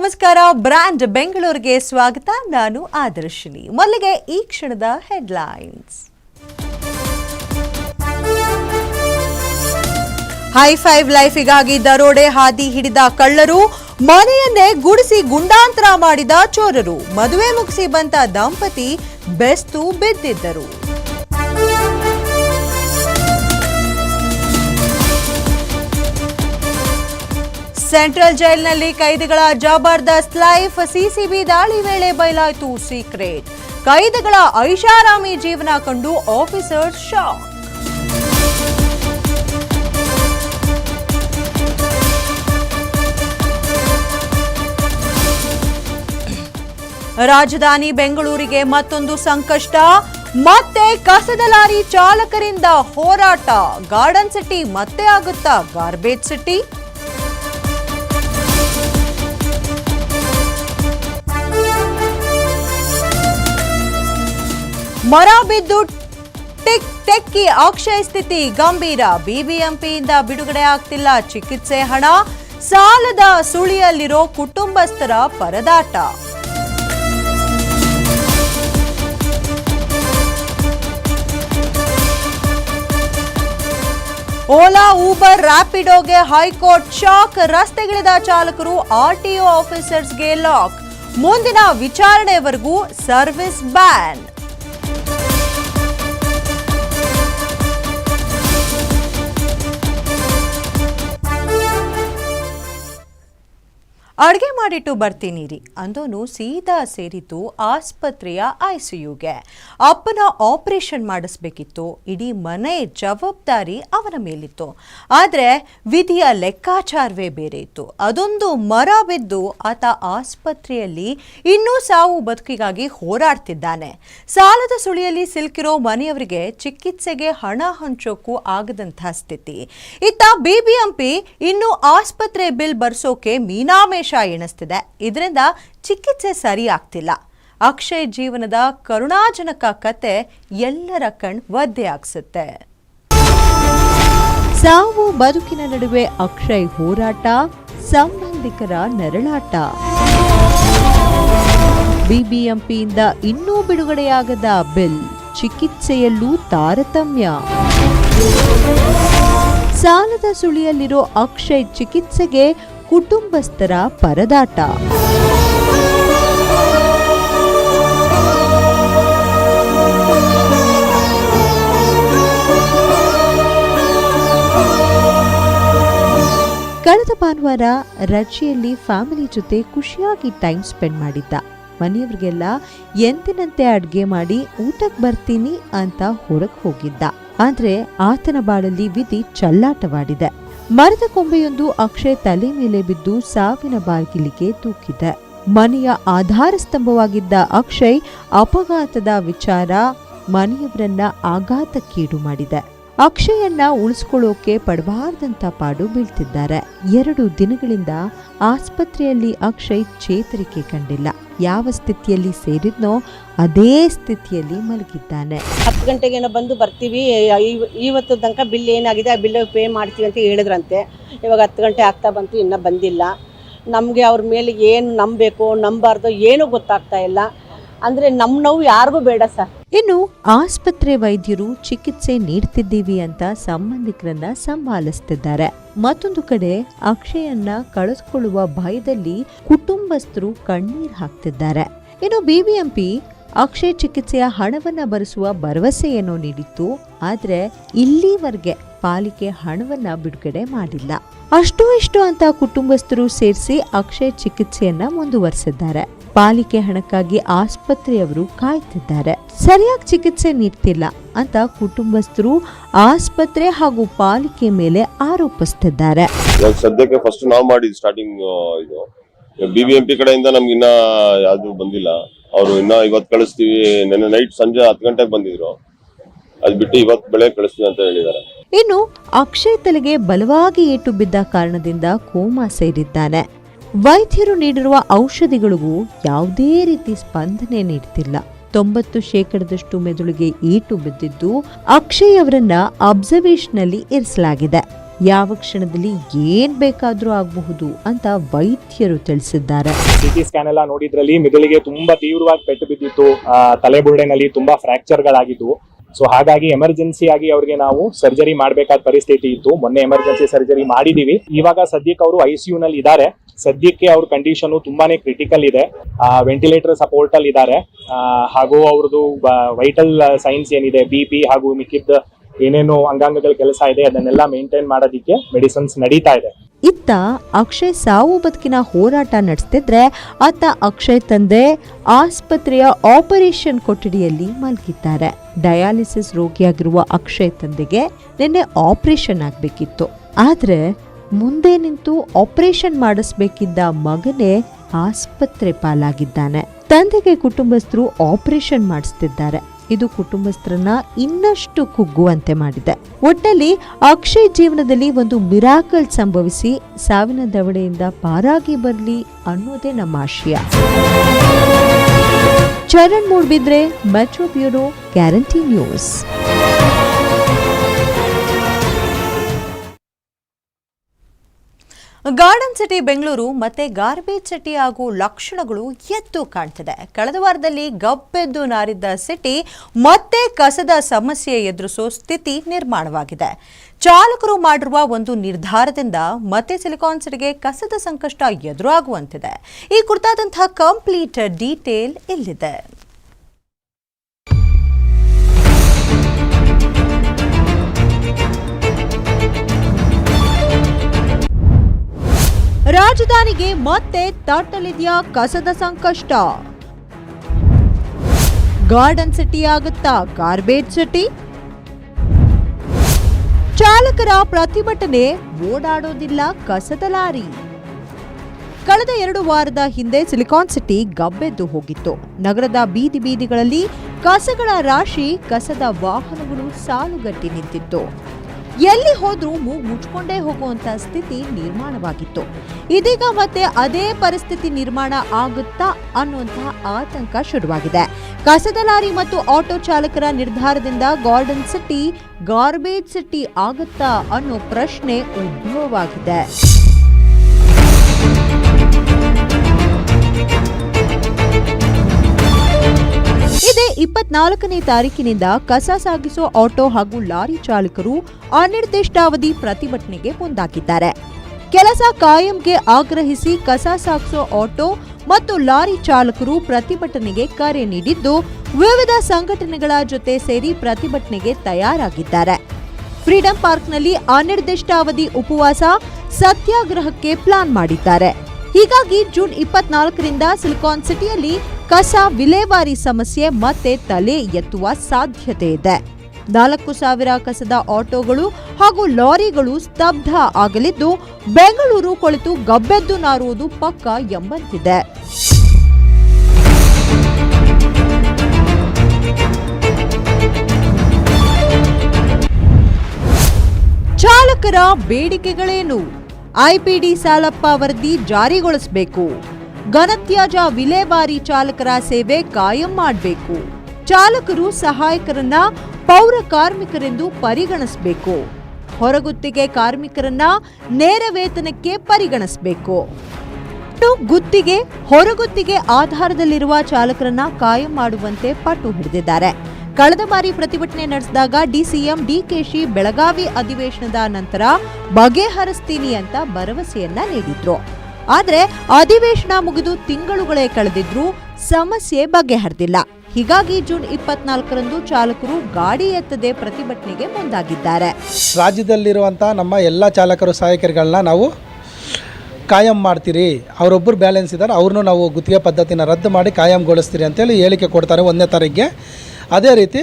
ನಮಸ್ಕಾರ, ಬ್ರ್ಯಾಂಡ್ ಬೆಂಗಳೂರಿಗೆ ಸ್ವಾಗತ. ನಾನು ಆದರ್ಶಿನಿ. ಮೊದಲಿಗೆ ಈ ಕ್ಷಣದ ಹೆಡ್ಲೈನ್ಸ್. ಹೈ ಫೈವ್ ಲೈಫಿಗಾಗಿ ದರೋಡೆ ಹಾದಿ ಹಿಡಿದ ಕಳ್ಳರು, ಮನೆಯನ್ನೇ ಗುಡಿಸಿ ಗುಂಡಾಂತರ ಮಾಡಿದ ಚೋರರು. ಮದುವೆ ಮುಗಿಸಿ ಬಂತ ದಂಪತಿ ಬೆಸ್ತು ಬಿದ್ದಿದ್ದರು. ಸೆಂಟ್ರಲ್ ಜೈಲ್ನಲ್ಲಿ ಕೈದಿಗಳ ಜಬರ್ದಸ್ತ್ ಲೈಫ್, ಸಿಸಿಬಿ ದಾಳಿ ವೇಳೆ ಬಯಲಾಯಿತು ಸೀಕ್ರೆಟ್. ಕೈದಿಗಳ ಐಷಾರಾಮಿ ಜೀವನ ಕಂಡು ಆಫೀಸರ್ ಶಾಕ್. ರಾಜಧಾನಿ ಬೆಂಗಳೂರಿಗೆ ಮತ್ತೊಂದು ಸಂಕಷ್ಟ. ಮತ್ತೆ ಕಸದ ಲಾರಿ ಚಾಲಕರಿಂದ ಹೋರಾಟ. ಗಾರ್ಡನ್ ಸಿಟಿ ಮತ್ತೆ ಆಗುತ್ತಾ? Garbage city? ಮರ ಬಿದ್ದು ಟಿಕ್ ಟೆಕ್ಕಿ ಅಕ್ಷಯ ಸ್ಥಿತಿ ಗಂಭೀರ. ಬಿಬಿಎಂಪಿಯಿಂದ ಬಿಡುಗಡೆ ಆಗ್ತಿಲ್ಲ ಚಿಕಿತ್ಸೆ ಹಣ. ಸಾಲದ ಸುಳಿಯಲ್ಲಿರೋ ಕುಟುಂಬಸ್ಥರ ಪರದಾಟ. ಓಲಾ, ಊಬರ್ ರ್ಯಾಪಿಡೋಗೆ ಹೈಕೋರ್ಟ್ ಶಾಕ್. ರಸ್ತೆಗಿಳಿದ ಚಾಲಕರು ಆರ್ಟಿಒ ಆಫೀಸರ್ಸ್ಗೆ ಲಾಕ್. ಮುಂದಿನ ವಿಚಾರಣೆವರೆಗೂ ಸರ್ವಿಸ್ ಬ್ಯಾನ್. ಅಡುಗೆ ಮಾಡಿಟ್ಟು ಬರ್ತೀನಿ ರೀ ಅಂದೋನು ಸೀದಾ ಸೇರಿತು ಆಸ್ಪತ್ರೆಯ ಐಸಿಯುಗೆ. ಅಪ್ಪನ ಆಪರೇಷನ್ ಮಾಡಿಸ್ಬೇಕಿತ್ತು, ಇಡೀ ಮನೆ ಜವಾಬ್ದಾರಿ ಅವನ ಮೇಲಿತ್ತು. ಆದರೆ ವಿಧಿಯ ಲೆಕ್ಕಾಚಾರವೇ ಬೇರೆ ಇತ್ತು. ಅದೊಂದು ಮರ ಬಿದ್ದು ಆತ ಆಸ್ಪತ್ರೆಯಲ್ಲಿ ಇನ್ನೂ ಸಾವು ಬದುಕಿಗಾಗಿ ಹೋರಾಡ್ತಿದ್ದಾನೆ. ಸಾಲದ ಸುಳಿಯಲ್ಲಿ ಸಿಲುಕಿರೋ ಮನೆಯವರಿಗೆ ಚಿಕಿತ್ಸೆಗೆ ಹಣ ಹಂಚೋಕ್ಕೂ ಆಗದಂತಹ ಸ್ಥಿತಿ. ಇತ್ತ ಬಿಬಿಎಂಪಿ ಇನ್ನೂ ಆಸ್ಪತ್ರೆ ಬಿಲ್ ಬರ್ಸೋಕೆ ಮೀನಾಮೇಷ ಎಣಿಸ್ತಿದೆ. ಇದರಿಂದ ಚಿಕಿತ್ಸೆ ಸರಿ ಆಗ್ತಿಲ್ಲ ಅಕ್ಷಯ್ ಜೀವನದ ಕರುಣಾಜನಕ ಕತೆ ಎಲ್ಲರ ಕಣ್ ಒದ್ದೆ ಆಗ್ಸುತ್ತೆ ಸಾವು ಬದುಕಿನ ನಡುವೆ ಅಕ್ಷಯ್ ಹೋರಾಟ, ಸಂಬಂಧಿಕರ ನೆರಳಾಟ. ಬಿಬಿಎಂಪಿಯಿಂದ ಇನ್ನೂ ಬಿಡುಗಡೆಯಾಗದ ಬಿಲ್, ಚಿಕಿತ್ಸೆಯಲ್ಲೂ ತಾರತಮ್ಯ. ಸಾಲದ ಸುಳಿಯಲ್ಲಿರೋ ಅಕ್ಷಯ್ ಚಿಕಿತ್ಸೆಗೆ ಕುಟುಂಬಸ್ಥರ ಪರದಾಟ. ಕಳೆದ ಭಾನುವಾರ ರಜೆಯಲ್ಲಿ ಫ್ಯಾಮಿಲಿ ಜೊತೆ ಖುಷಿಯಾಗಿ ಟೈಮ್ ಸ್ಪೆಂಡ್ ಮಾಡಿದ್ದ. ಮನೆಯವರಿಗೆಲ್ಲ, ಎಂದಿನಂತೆ ಅಡುಗೆ ಮಾಡಿ ಊಟಕ್ಕೆ ಬರ್ತೀನಿ ಅಂತ ಹೊರಗೆ ಹೋಗಿದ್ದ. ಆದರೆ ಆತನ ಬಾಳಲ್ಲಿ ವಿಧಿ ಚಲ್ಲಾಟವಾಡಿದೆ. ಮರದ ಕೊಂಬೆಯೊಂದು ಅಕ್ಷಯ್ ತಲೆ ಮೇಲೆ ಬಿದ್ದು ಸಾವಿನ ಬಾಗಿಲಿಗೆ ತೂಕಿದೆ. ಮನೆಯ ಆಧಾರ ಸ್ತಂಭವಾಗಿದ್ದ ಅಕ್ಷಯ್ ಅಪಘಾತದ ವಿಚಾರ ಮನೆಯವರನ್ನ ಆಘಾತಕ್ಕೀಡು ಮಾಡಿದೆ. ಅಕ್ಷಯನ್ನ ಉಳಿಸ್ಕೊಳ್ಳೋಕೆ ಪಡಬಾರ್ದಂತ ಪಾಡು ಬೀಳ್ತಿದ್ದಾರೆ. ಎರಡು ದಿನಗಳಿಂದ ಆಸ್ಪತ್ರೆಯಲ್ಲಿ ಅಕ್ಷಯ್ ಚೇತರಿಕೆ ಕಂಡಿಲ್ಲ. ಯಾವ ಸ್ಥಿತಿಯಲ್ಲಿ ಸೇರಿದ್ನೋ ಅದೇ ಸ್ಥಿತಿಯಲ್ಲಿ ಮಲಗಿದ್ದಾನೆ. ಹತ್ತು ಗಂಟೆಗೇನೋ ಬಂದು ಬರ್ತೀವಿ. ಇವ್- ಇವತ್ತು ತನಕ ಬಿಲ್ ಏನಾಗಿದೆ? ಆ ಬಿಲ್ ಪೇ ಮಾಡ್ತೀವಿ ಅಂತ ಹೇಳಿದ್ರಂತೆ. ಇವಾಗ ಹತ್ತು ಗಂಟೆ ಆಗ್ತಾ ಬಂತು, ಇನ್ನೂ ಬಂದಿಲ್ಲ. ನಮಗೆ ಅವ್ರ ಮೇಲೆ ಏನು ನಂಬಬೇಕು, ನಂಬಾರ್ದು ಏನೂ ಗೊತ್ತಾಗ್ತಾ ಇಲ್ಲ. ಅಂದರೆ ನಮ್ಮ ನೋವು ಯಾರಿಗೂ ಬೇಡ ಸರ್. ಇನ್ನು ಆಸ್ಪತ್ರೆ ವೈದ್ಯರು ಚಿಕಿತ್ಸೆ ನೀಡ್ತಿದ್ದೀವಿ ಅಂತ ಸಂಬಂಧಿಕರನ್ನ ಸಂಭಾಲಿಸ್ತಿದ್ದಾರೆ. ಮತ್ತೊಂದು ಕಡೆ ಅಕ್ಷಯನ್ನ ಕಳೆದುಕೊಳ್ಳುವ ಭಯದಲ್ಲಿ ಕುಟುಂಬಸ್ಥರು ಕಣ್ಣೀರ್ ಹಾಕ್ತಿದ್ದಾರೆ. ಇನ್ನು ಬಿಬಿಎಂಪಿ ಅಕ್ಷಯ ಚಿಕಿತ್ಸೆಯ ಹಣವನ್ನ ಭರಿಸುವ ಭರವಸೆಯನ್ನು ನೀಡಿತ್ತು, ಆದ್ರೆ ಇಲ್ಲಿವರೆಗೆ ಪಾಲಿಕೆ ಹಣವನ್ನ ಬಿಡುಗಡೆ ಮಾಡಿಲ್ಲ. ಅಷ್ಟು ಇಷ್ಟು ಅಂತ ಕುಟುಂಬಸ್ಥರು ಸೇರಿಸಿ ಅಕ್ಷಯ್ ಚಿಕಿತ್ಸೆಯನ್ನ ಮುಂದುವರೆಸಿದ್ದಾರೆ. ಪಾಲಿಕೆ ಹಣಕ್ಕಾಗಿ ಆಸ್ಪತ್ರೆಯವರು ಕಾಯ್ತಿದ್ದಾರೆ. ಸರಿಯಾಗಿ ಚಿಕಿತ್ಸೆ ನೀಡ್ತಿಲ್ಲ ಅಂತ ಕುಟುಂಬಸ್ಥರು ಆಸ್ಪತ್ರೆ ಹಾಗೂ ಪಾಲಿಕೆ ಮೇಲೆ ಆರೋಪಿಸ್ತಿದ್ದಾರೆ. ಇವಾಗ ಸದ್ಯಕ್ಕೆ ಫಸ್ಟ್ ನಾವು ಮಾಡಿದ್ವಿ ಸ್ಟಾರ್ಟಿಂಗ್ ಇದು. ಬಿ ಬಿ ಎಂ ಪಿ ಕಡೆಯಿಂದ ನಮ್ಗೆ ಇನ್ನ ಯಾವ್ದು ಬಂದಿಲ್ಲ. ಅವರು ಇನ್ನ ಇವತ್ ಕಳಿಸ್ತೀವಿ ನೆನ್ನೆ ನೈಟ್ ಸಂಜೆ ಹತ್ತು ಗಂಟೆಗೆ ಬಂದಿದ್ರು. ಅಲ್ಲಿ ಬಿಟ್ಟು ಇವತ್ ಬೆಳಗ್ಗೆ ಕಳಿಸ್ತೀವಿ ಅಂತ ಹೇಳಿದ್ದಾರೆ. ಇನ್ನು ಅಕ್ಷಯ್ ತಲೆಗೆ ಬಲವಾಗಿ ಏಟು ಬಿದ್ದ ಕಾರಣದಿಂದ ಕೋಮಾ ಸೇರಿದ್ದಾನೆ. ವೈದ್ಯರು ನೀಡಿರುವ ಔಷಧಿಗಳಿಗೂ ಯಾವುದೇ ರೀತಿ ಸ್ಪಂದನೆ ನೀಡುತ್ತಿಲ್ಲ ತೊಂಬತ್ತು ಶೇಕಡದಷ್ಟು ಮೆದುಳಿಗೆ ಏಟು ಬಿದ್ದಿದ್ದು ಅಕ್ಷಯ್ ಅವರನ್ನ ಅಬ್ಸರ್ವೇಷನ್ನಲ್ಲಿ ಇರಿಸಲಾಗಿದೆ. ಯಾವ ಕ್ಷಣದಲ್ಲಿ ಏನ್ ಬೇಕಾದ್ರೂ ಆಗಬಹುದು ಅಂತ ವೈದ್ಯರು ತಿಳಿಸಿದ್ದಾರೆ. ಸಿಟಿ ಸ್ಕ್ಯಾನ್ ಎಲ್ಲ ನೋಡಿದ್ರಲ್ಲಿ ಮೆದುಳಿಗೆ ತುಂಬಾ ತೀವ್ರವಾಗಿ ಪೆಟ್ಟು ಬಿದ್ದಿತ್ತು ತಲೆಬುರುಡೆನಲ್ಲಿ ತುಂಬಾ ಫ್ರಾಕ್ಚರ್ ಗಳಾಗಿದ್ವು ಸೊ ಹಾಗಾಗಿ ಎಮರ್ಜೆನ್ಸಿ ಆಗಿ ಅವ್ರಿಗೆ ನಾವು ಸರ್ಜರಿ ಮಾಡಬೇಕಾದ ಪರಿಸ್ಥಿತಿ ಇತ್ತು. ಮೊನ್ನೆ ಎಮರ್ಜೆನ್ಸಿ ಸರ್ಜರಿ ಮಾಡಿದೀವಿ. ಇವಾಗ ಸದ್ಯಕ್ಕೆ ಅವರು ಐಸಿಯು ನಲ್ಲಿ ಇದ್ದಾರೆ. ಸದ್ಯಕ್ಕೆ ಅವ್ರ ಕಂಡೀಷನ್ ತುಂಬಾನೇ ಕ್ರಿಟಿಕಲ್ ಇದೆ. ವೆಂಟಿಲೇಟರ್ ಸಪೋರ್ಟ್ ಅಲ್ಲಿ ಇದ್ದಾರೆ. ಹಾಗೂ ಅವ್ರದ್ದು ವೈಟಲ್ ಸೈನ್ಸ್ ಏನಿದೆ ಬಿ ಪಿ ಹಾಗೂ ಮಿಕ್ಕಿದ್ದ ಏನೇನು ಅಂಗಾಂಗಗಳ ಕೆಲಸ ಇದೆ, ಅದನ್ನೆಲ್ಲ ಮೇಂಟೈನ್ ಮಾಡೋದಿಕ್ಕೆ ಮೆಡಿಸಿನ್ಸ್ ನಡೀತಾ ಇದೆ. ಇತ್ತ ಅಕ್ಷಯ್ ಸಾವು ಬದುಕಿನ ಹೋರಾಟ ನಡೆಸ್ತಿದ್ರೆ ಆತ ಅಕ್ಷಯ್ ತಂದೆ ಆಸ್ಪತ್ರೆಯ ಆಪರೇಷನ್ ಕೊಠಡಿಯಲ್ಲಿ ಮಲಗಿದ್ದಾರೆ. ಡಯಾಲಿಸಿಸ್ ರೋಗಿಯಾಗಿರುವ ಅಕ್ಷಯ್ ತಂದೆಗೆ ನಿನ್ನೆ ಆಪರೇಷನ್ ಆಗಬೇಕಿತ್ತು. ಆದ್ರೆ ಮುಂದೆ ನಿಂತು ಆಪರೇಷನ್ ಮಾಡಿಸ್ಬೇಕಿದ್ದ ಮಗನೇ ಆಸ್ಪತ್ರೆ ಪಾಲಾಗಿದ್ದಾನೆ. ತಂದೆಗೆ ಕುಟುಂಬಸ್ಥರು ಆಪರೇಷನ್ ಮಾಡಿಸ್ತಿದ್ದಾರೆ. ಇದು ಕುಟುಂಬಸ್ಥರನ್ನ ಇನ್ನಷ್ಟು ಕುಗ್ಗುವಂತೆ ಮಾಡಿದೆ. ಒಟ್ಟಲ್ಲಿ ಅಕ್ಷಯ್ ಜೀವನದಲ್ಲಿ ಒಂದು ಮಿರಾಕಲ್ ಸಂಭವಿಸಿ ಸಾವಿನ ದವಡೆಯಿಂದ ಪಾರಾಗಿ ಬರಲಿ ಅನ್ನೋದೇ ನಮ್ಮ ಆಶಯ. Charan Moodbidri metro bureau guarantee news. Garden city Bengaluru ಮತ್ತೆ ಗಾರ್ಬೇಜ್ ಸಿಟಿ ಆಗೋ ಲಕ್ಷಣಗಳು ಎದ್ದು ಕಾಣ್ತಿದೆ. ಕಳೆದ ವಾರದಲ್ಲಿ ಗಬ್ಬೆದ್ದು ನಾರಿದ್ದ ಸಿಟಿ ಮತ್ತೆ ಕಸದ ಸಮಸ್ಯೆ ಎದುರಿಸೋ ಸ್ಥಿತಿ ನಿರ್ಮಾಣವಾಗಿದೆ. ಚಾಲಕರು ಮಾಡಿರುವ ಒಂದು ನಿರ್ಧಾರದಿಂದ ಮತ್ತೆ ಸಿಲಿಕಾನ್ ಸಿಟಿಗೆ ಕಸದ ಸಂಕಷ್ಟ ಎದುರಾಗುವಂತಿದೆ. ಈ ಕುರಿತಾದಂತಹ ಕಂಪ್ಲೀಟ್ ಡೀಟೇಲ್ ಇಲ್ಲಿದೆ. ರಾಜಧಾನಿಗೆ ಮತ್ತೆ ತಟ್ಟಲಿದೆಯಾ ಕಸದ ಸಂಕಷ್ಟ? ಗಾರ್ಡನ್ ಸಿಟಿ ಆಗುತ್ತಾ ಗಾರ್ಬೇಜ್ ಸಿಟಿ? ಚಾಲಕರ ಪ್ರತಿಭಟನೆ ಓಡಾಡೋದಿಲ್ಲ ಕಸದ ಲಾರಿ. ಕಳೆದ ಎರಡು ವಾರದ ಹಿಂದೆ ಸಿಲಿಕಾನ್ ಸಿಟಿ ಗಬ್ಬೆದ್ದು ಹೋಗಿತ್ತು. ನಗರದ ಬೀದಿ ಬೀದಿಗಳಲ್ಲಿ ಕಸಗಳ ರಾಶಿ ಕಸದ ವಾಹನಗಳು ಸಾಲುಗಟ್ಟಿ ನಿಂತಿತ್ತು. ಎಲ್ಲಿ ಹೋದ್ರೂ ಮೂಗು ಮುಚ್ಕೊಂಡೇ ಹೋಗುವಂತ ಸ್ಥಿತಿ ನಿರ್ಮಾಣವಾಗಿತ್ತು. ಇದೀಗ ಮತ್ತೆ ಅದೇ ಪರಿಸ್ಥಿತಿ ನಿರ್ಮಾಣ ಆಗುತ್ತಾ ಅನ್ನುವಂತಹ ಆತಂಕ ಶುರುವಾಗಿದೆ. ಕಸದ ಲಾರಿ ಮತ್ತು ಆಟೋ ಚಾಲಕರ ನಿರ್ಧಾರದಿಂದ ಗಾರ್ಡನ್ ಸಿಟಿ ಗಾರ್ಬೇಜ್ ಸಿಟಿ ಆಗುತ್ತಾ ಅನ್ನೋ ಪ್ರಶ್ನೆ ಉದ್ಭವವಾಗಿದೆ. ಇದೇ ಇಪ್ಪತ್ನಾಲ್ಕನೇ ತಾರೀಕಿನಿಂದ ಕಸ ಸಾಗಿಸೋ ಆಟೋ ಹಾಗೂ ಲಾರಿ ಚಾಲಕರು ಅನಿರ್ದಿಷ್ಟಾವಧಿ ಪ್ರತಿಭಟನೆಗೆ ಮುಂದಾಗಿದ್ದಾರೆ. ಕೆಲಸ ಕಾಯಂಗೆ ಆಗ್ರಹಿಸಿ ಕಸ ಸಾಗಿಸೋ ಆಟೋ ಮತ್ತು ಲಾರಿ ಚಾಲಕರು ಪ್ರತಿಭಟನೆಗೆ ಕರೆ ನೀಡಿದ್ದು, ವಿವಿಧ ಸಂಘಟನೆಗಳ ಜೊತೆ ಸೇರಿ ಪ್ರತಿಭಟನೆಗೆ ತಯಾರಾಗಿದ್ದಾರೆ. ಫ್ರೀಡಂ ಪಾರ್ಕ್ನಲ್ಲಿ ಅನಿರ್ದಿಷ್ಟಾವಧಿ ಉಪವಾಸ ಸತ್ಯಾಗ್ರಹಕ್ಕೆ ಪ್ಲಾನ್ ಮಾಡಿದ್ದಾರೆ. ಹೀಗಾಗಿ ಜೂನ್ ಇಪ್ಪತ್ನಾಲ್ಕರಿಂದ ಸಿಲಿಕಾನ್ ಸಿಟಿಯಲ್ಲಿ ಕಸ ವಿಲೇವಾರಿ ಸಮಸ್ಯೆ ಮತ್ತೆ ತಲೆ ಎತ್ತುವ ಸಾಧ್ಯತೆ ಇದೆ. ನಾಲ್ಕು ಸಾವಿರ ಕಸದ ಆಟೋಗಳು ಹಾಗೂ ಲಾರಿಗಳು ಸ್ತಬ್ಧ ಆಗಲಿದ್ದು ಬೆಂಗಳೂರು ಕೊಳೆತು ಗಬ್ಬೆದ್ದು ನಾರುವುದು ಪಕ್ಕ ಎಂಬಂತಿದೆ. ಚಾಲಕರ ಬೇಡಿಕೆಗಳೇನು? ಐಪಿಡಿ ಸಾಲಪ್ಪ ವರದಿ ಜಾರಿಗೊಳಿಸಬೇಕು. ಘನತ್ಯಾಜ ವಿಲೇವಾರಿ ಚಾಲಕರ ಸೇವೆ ಕಾಯಂ ಮಾಡಬೇಕು. ಚಾಲಕರು ಸಹಾಯಕರನ್ನ ಪೌರ ಕಾರ್ಮಿಕರೆಂದು ಪರಿಗಣಿಸಬೇಕು. ಹೊರಗುತ್ತಿಗೆ ಕಾರ್ಮಿಕರನ್ನ ನೇರ ವೇತನಕ್ಕೆ ಪರಿಗಣಿಸಬೇಕು. ಗುತ್ತಿಗೆ, ಹೊರಗುತ್ತಿಗೆ ಆಧಾರದಲ್ಲಿರುವ ಚಾಲಕರನ್ನ ಕಾಯಂ ಮಾಡುವಂತೆ ಪಟ್ಟು ಹಿಡಿದಿದ್ದಾರೆ. ಕಳೆದ ಬಾರಿ ಪ್ರತಿಭಟನೆ ನಡೆಸಿದಾಗ ಡಿಸಿಎಂ ಡಿಕೆಶಿ ಬೆಳಗಾವಿ ಅಧಿವೇಶನದ ನಂತರ ಬಗೆಹರಿಸ್ತೀನಿ ಅಂತ ಭರವಸೆಯನ್ನ ನೀಡಿದ್ರು. ಆದರೆ ಅಧಿವೇಶನ ಮುಗಿದು ತಿಂಗಳುಗಳೇ ಕಳೆದಿದ್ರು ಸಮಸ್ಯೆ ಬಗೆಹರಿದಿಲ್ಲ. ಹೀಗಾಗಿ ಜೂನ್ ಇಪ್ಪತ್ನಾಲ್ಕರಂದು ಚಾಲಕರು ಗಾಡಿ ಎತ್ತದೆ ಪ್ರತಿಭಟನೆಗೆ ಮುಂದಾಗಿದ್ದಾರೆ. ರಾಜ್ಯದಲ್ಲಿರುವಂತಹ ನಮ್ಮ ಎಲ್ಲ ಚಾಲಕರು ಸಹಾಯಕರುಗಳನ್ನ ನಾವು ಕಾಯಂ ಮಾಡ್ತೀರಿ. ಅವರೊಬ್ಬರು ಬ್ಯಾಲೆನ್ಸ್ ಇದ್ದಾರೆ. ಅವ್ರನ್ನೂ ನಾವು ಗುತ್ತಿಗೆ ಪದ್ಧತಿನ ರದ್ದು ಮಾಡಿ ಕಾಯಂಗೊಳಿಸ್ತೀರಿ ಅಂತೇಳಿ ಹೇಳಿಕೆ ಕೊಡ್ತಾರೆ. ಒಂದನೇ ತಾರೀಕಿಗೆ ಅದೇ ರೀತಿ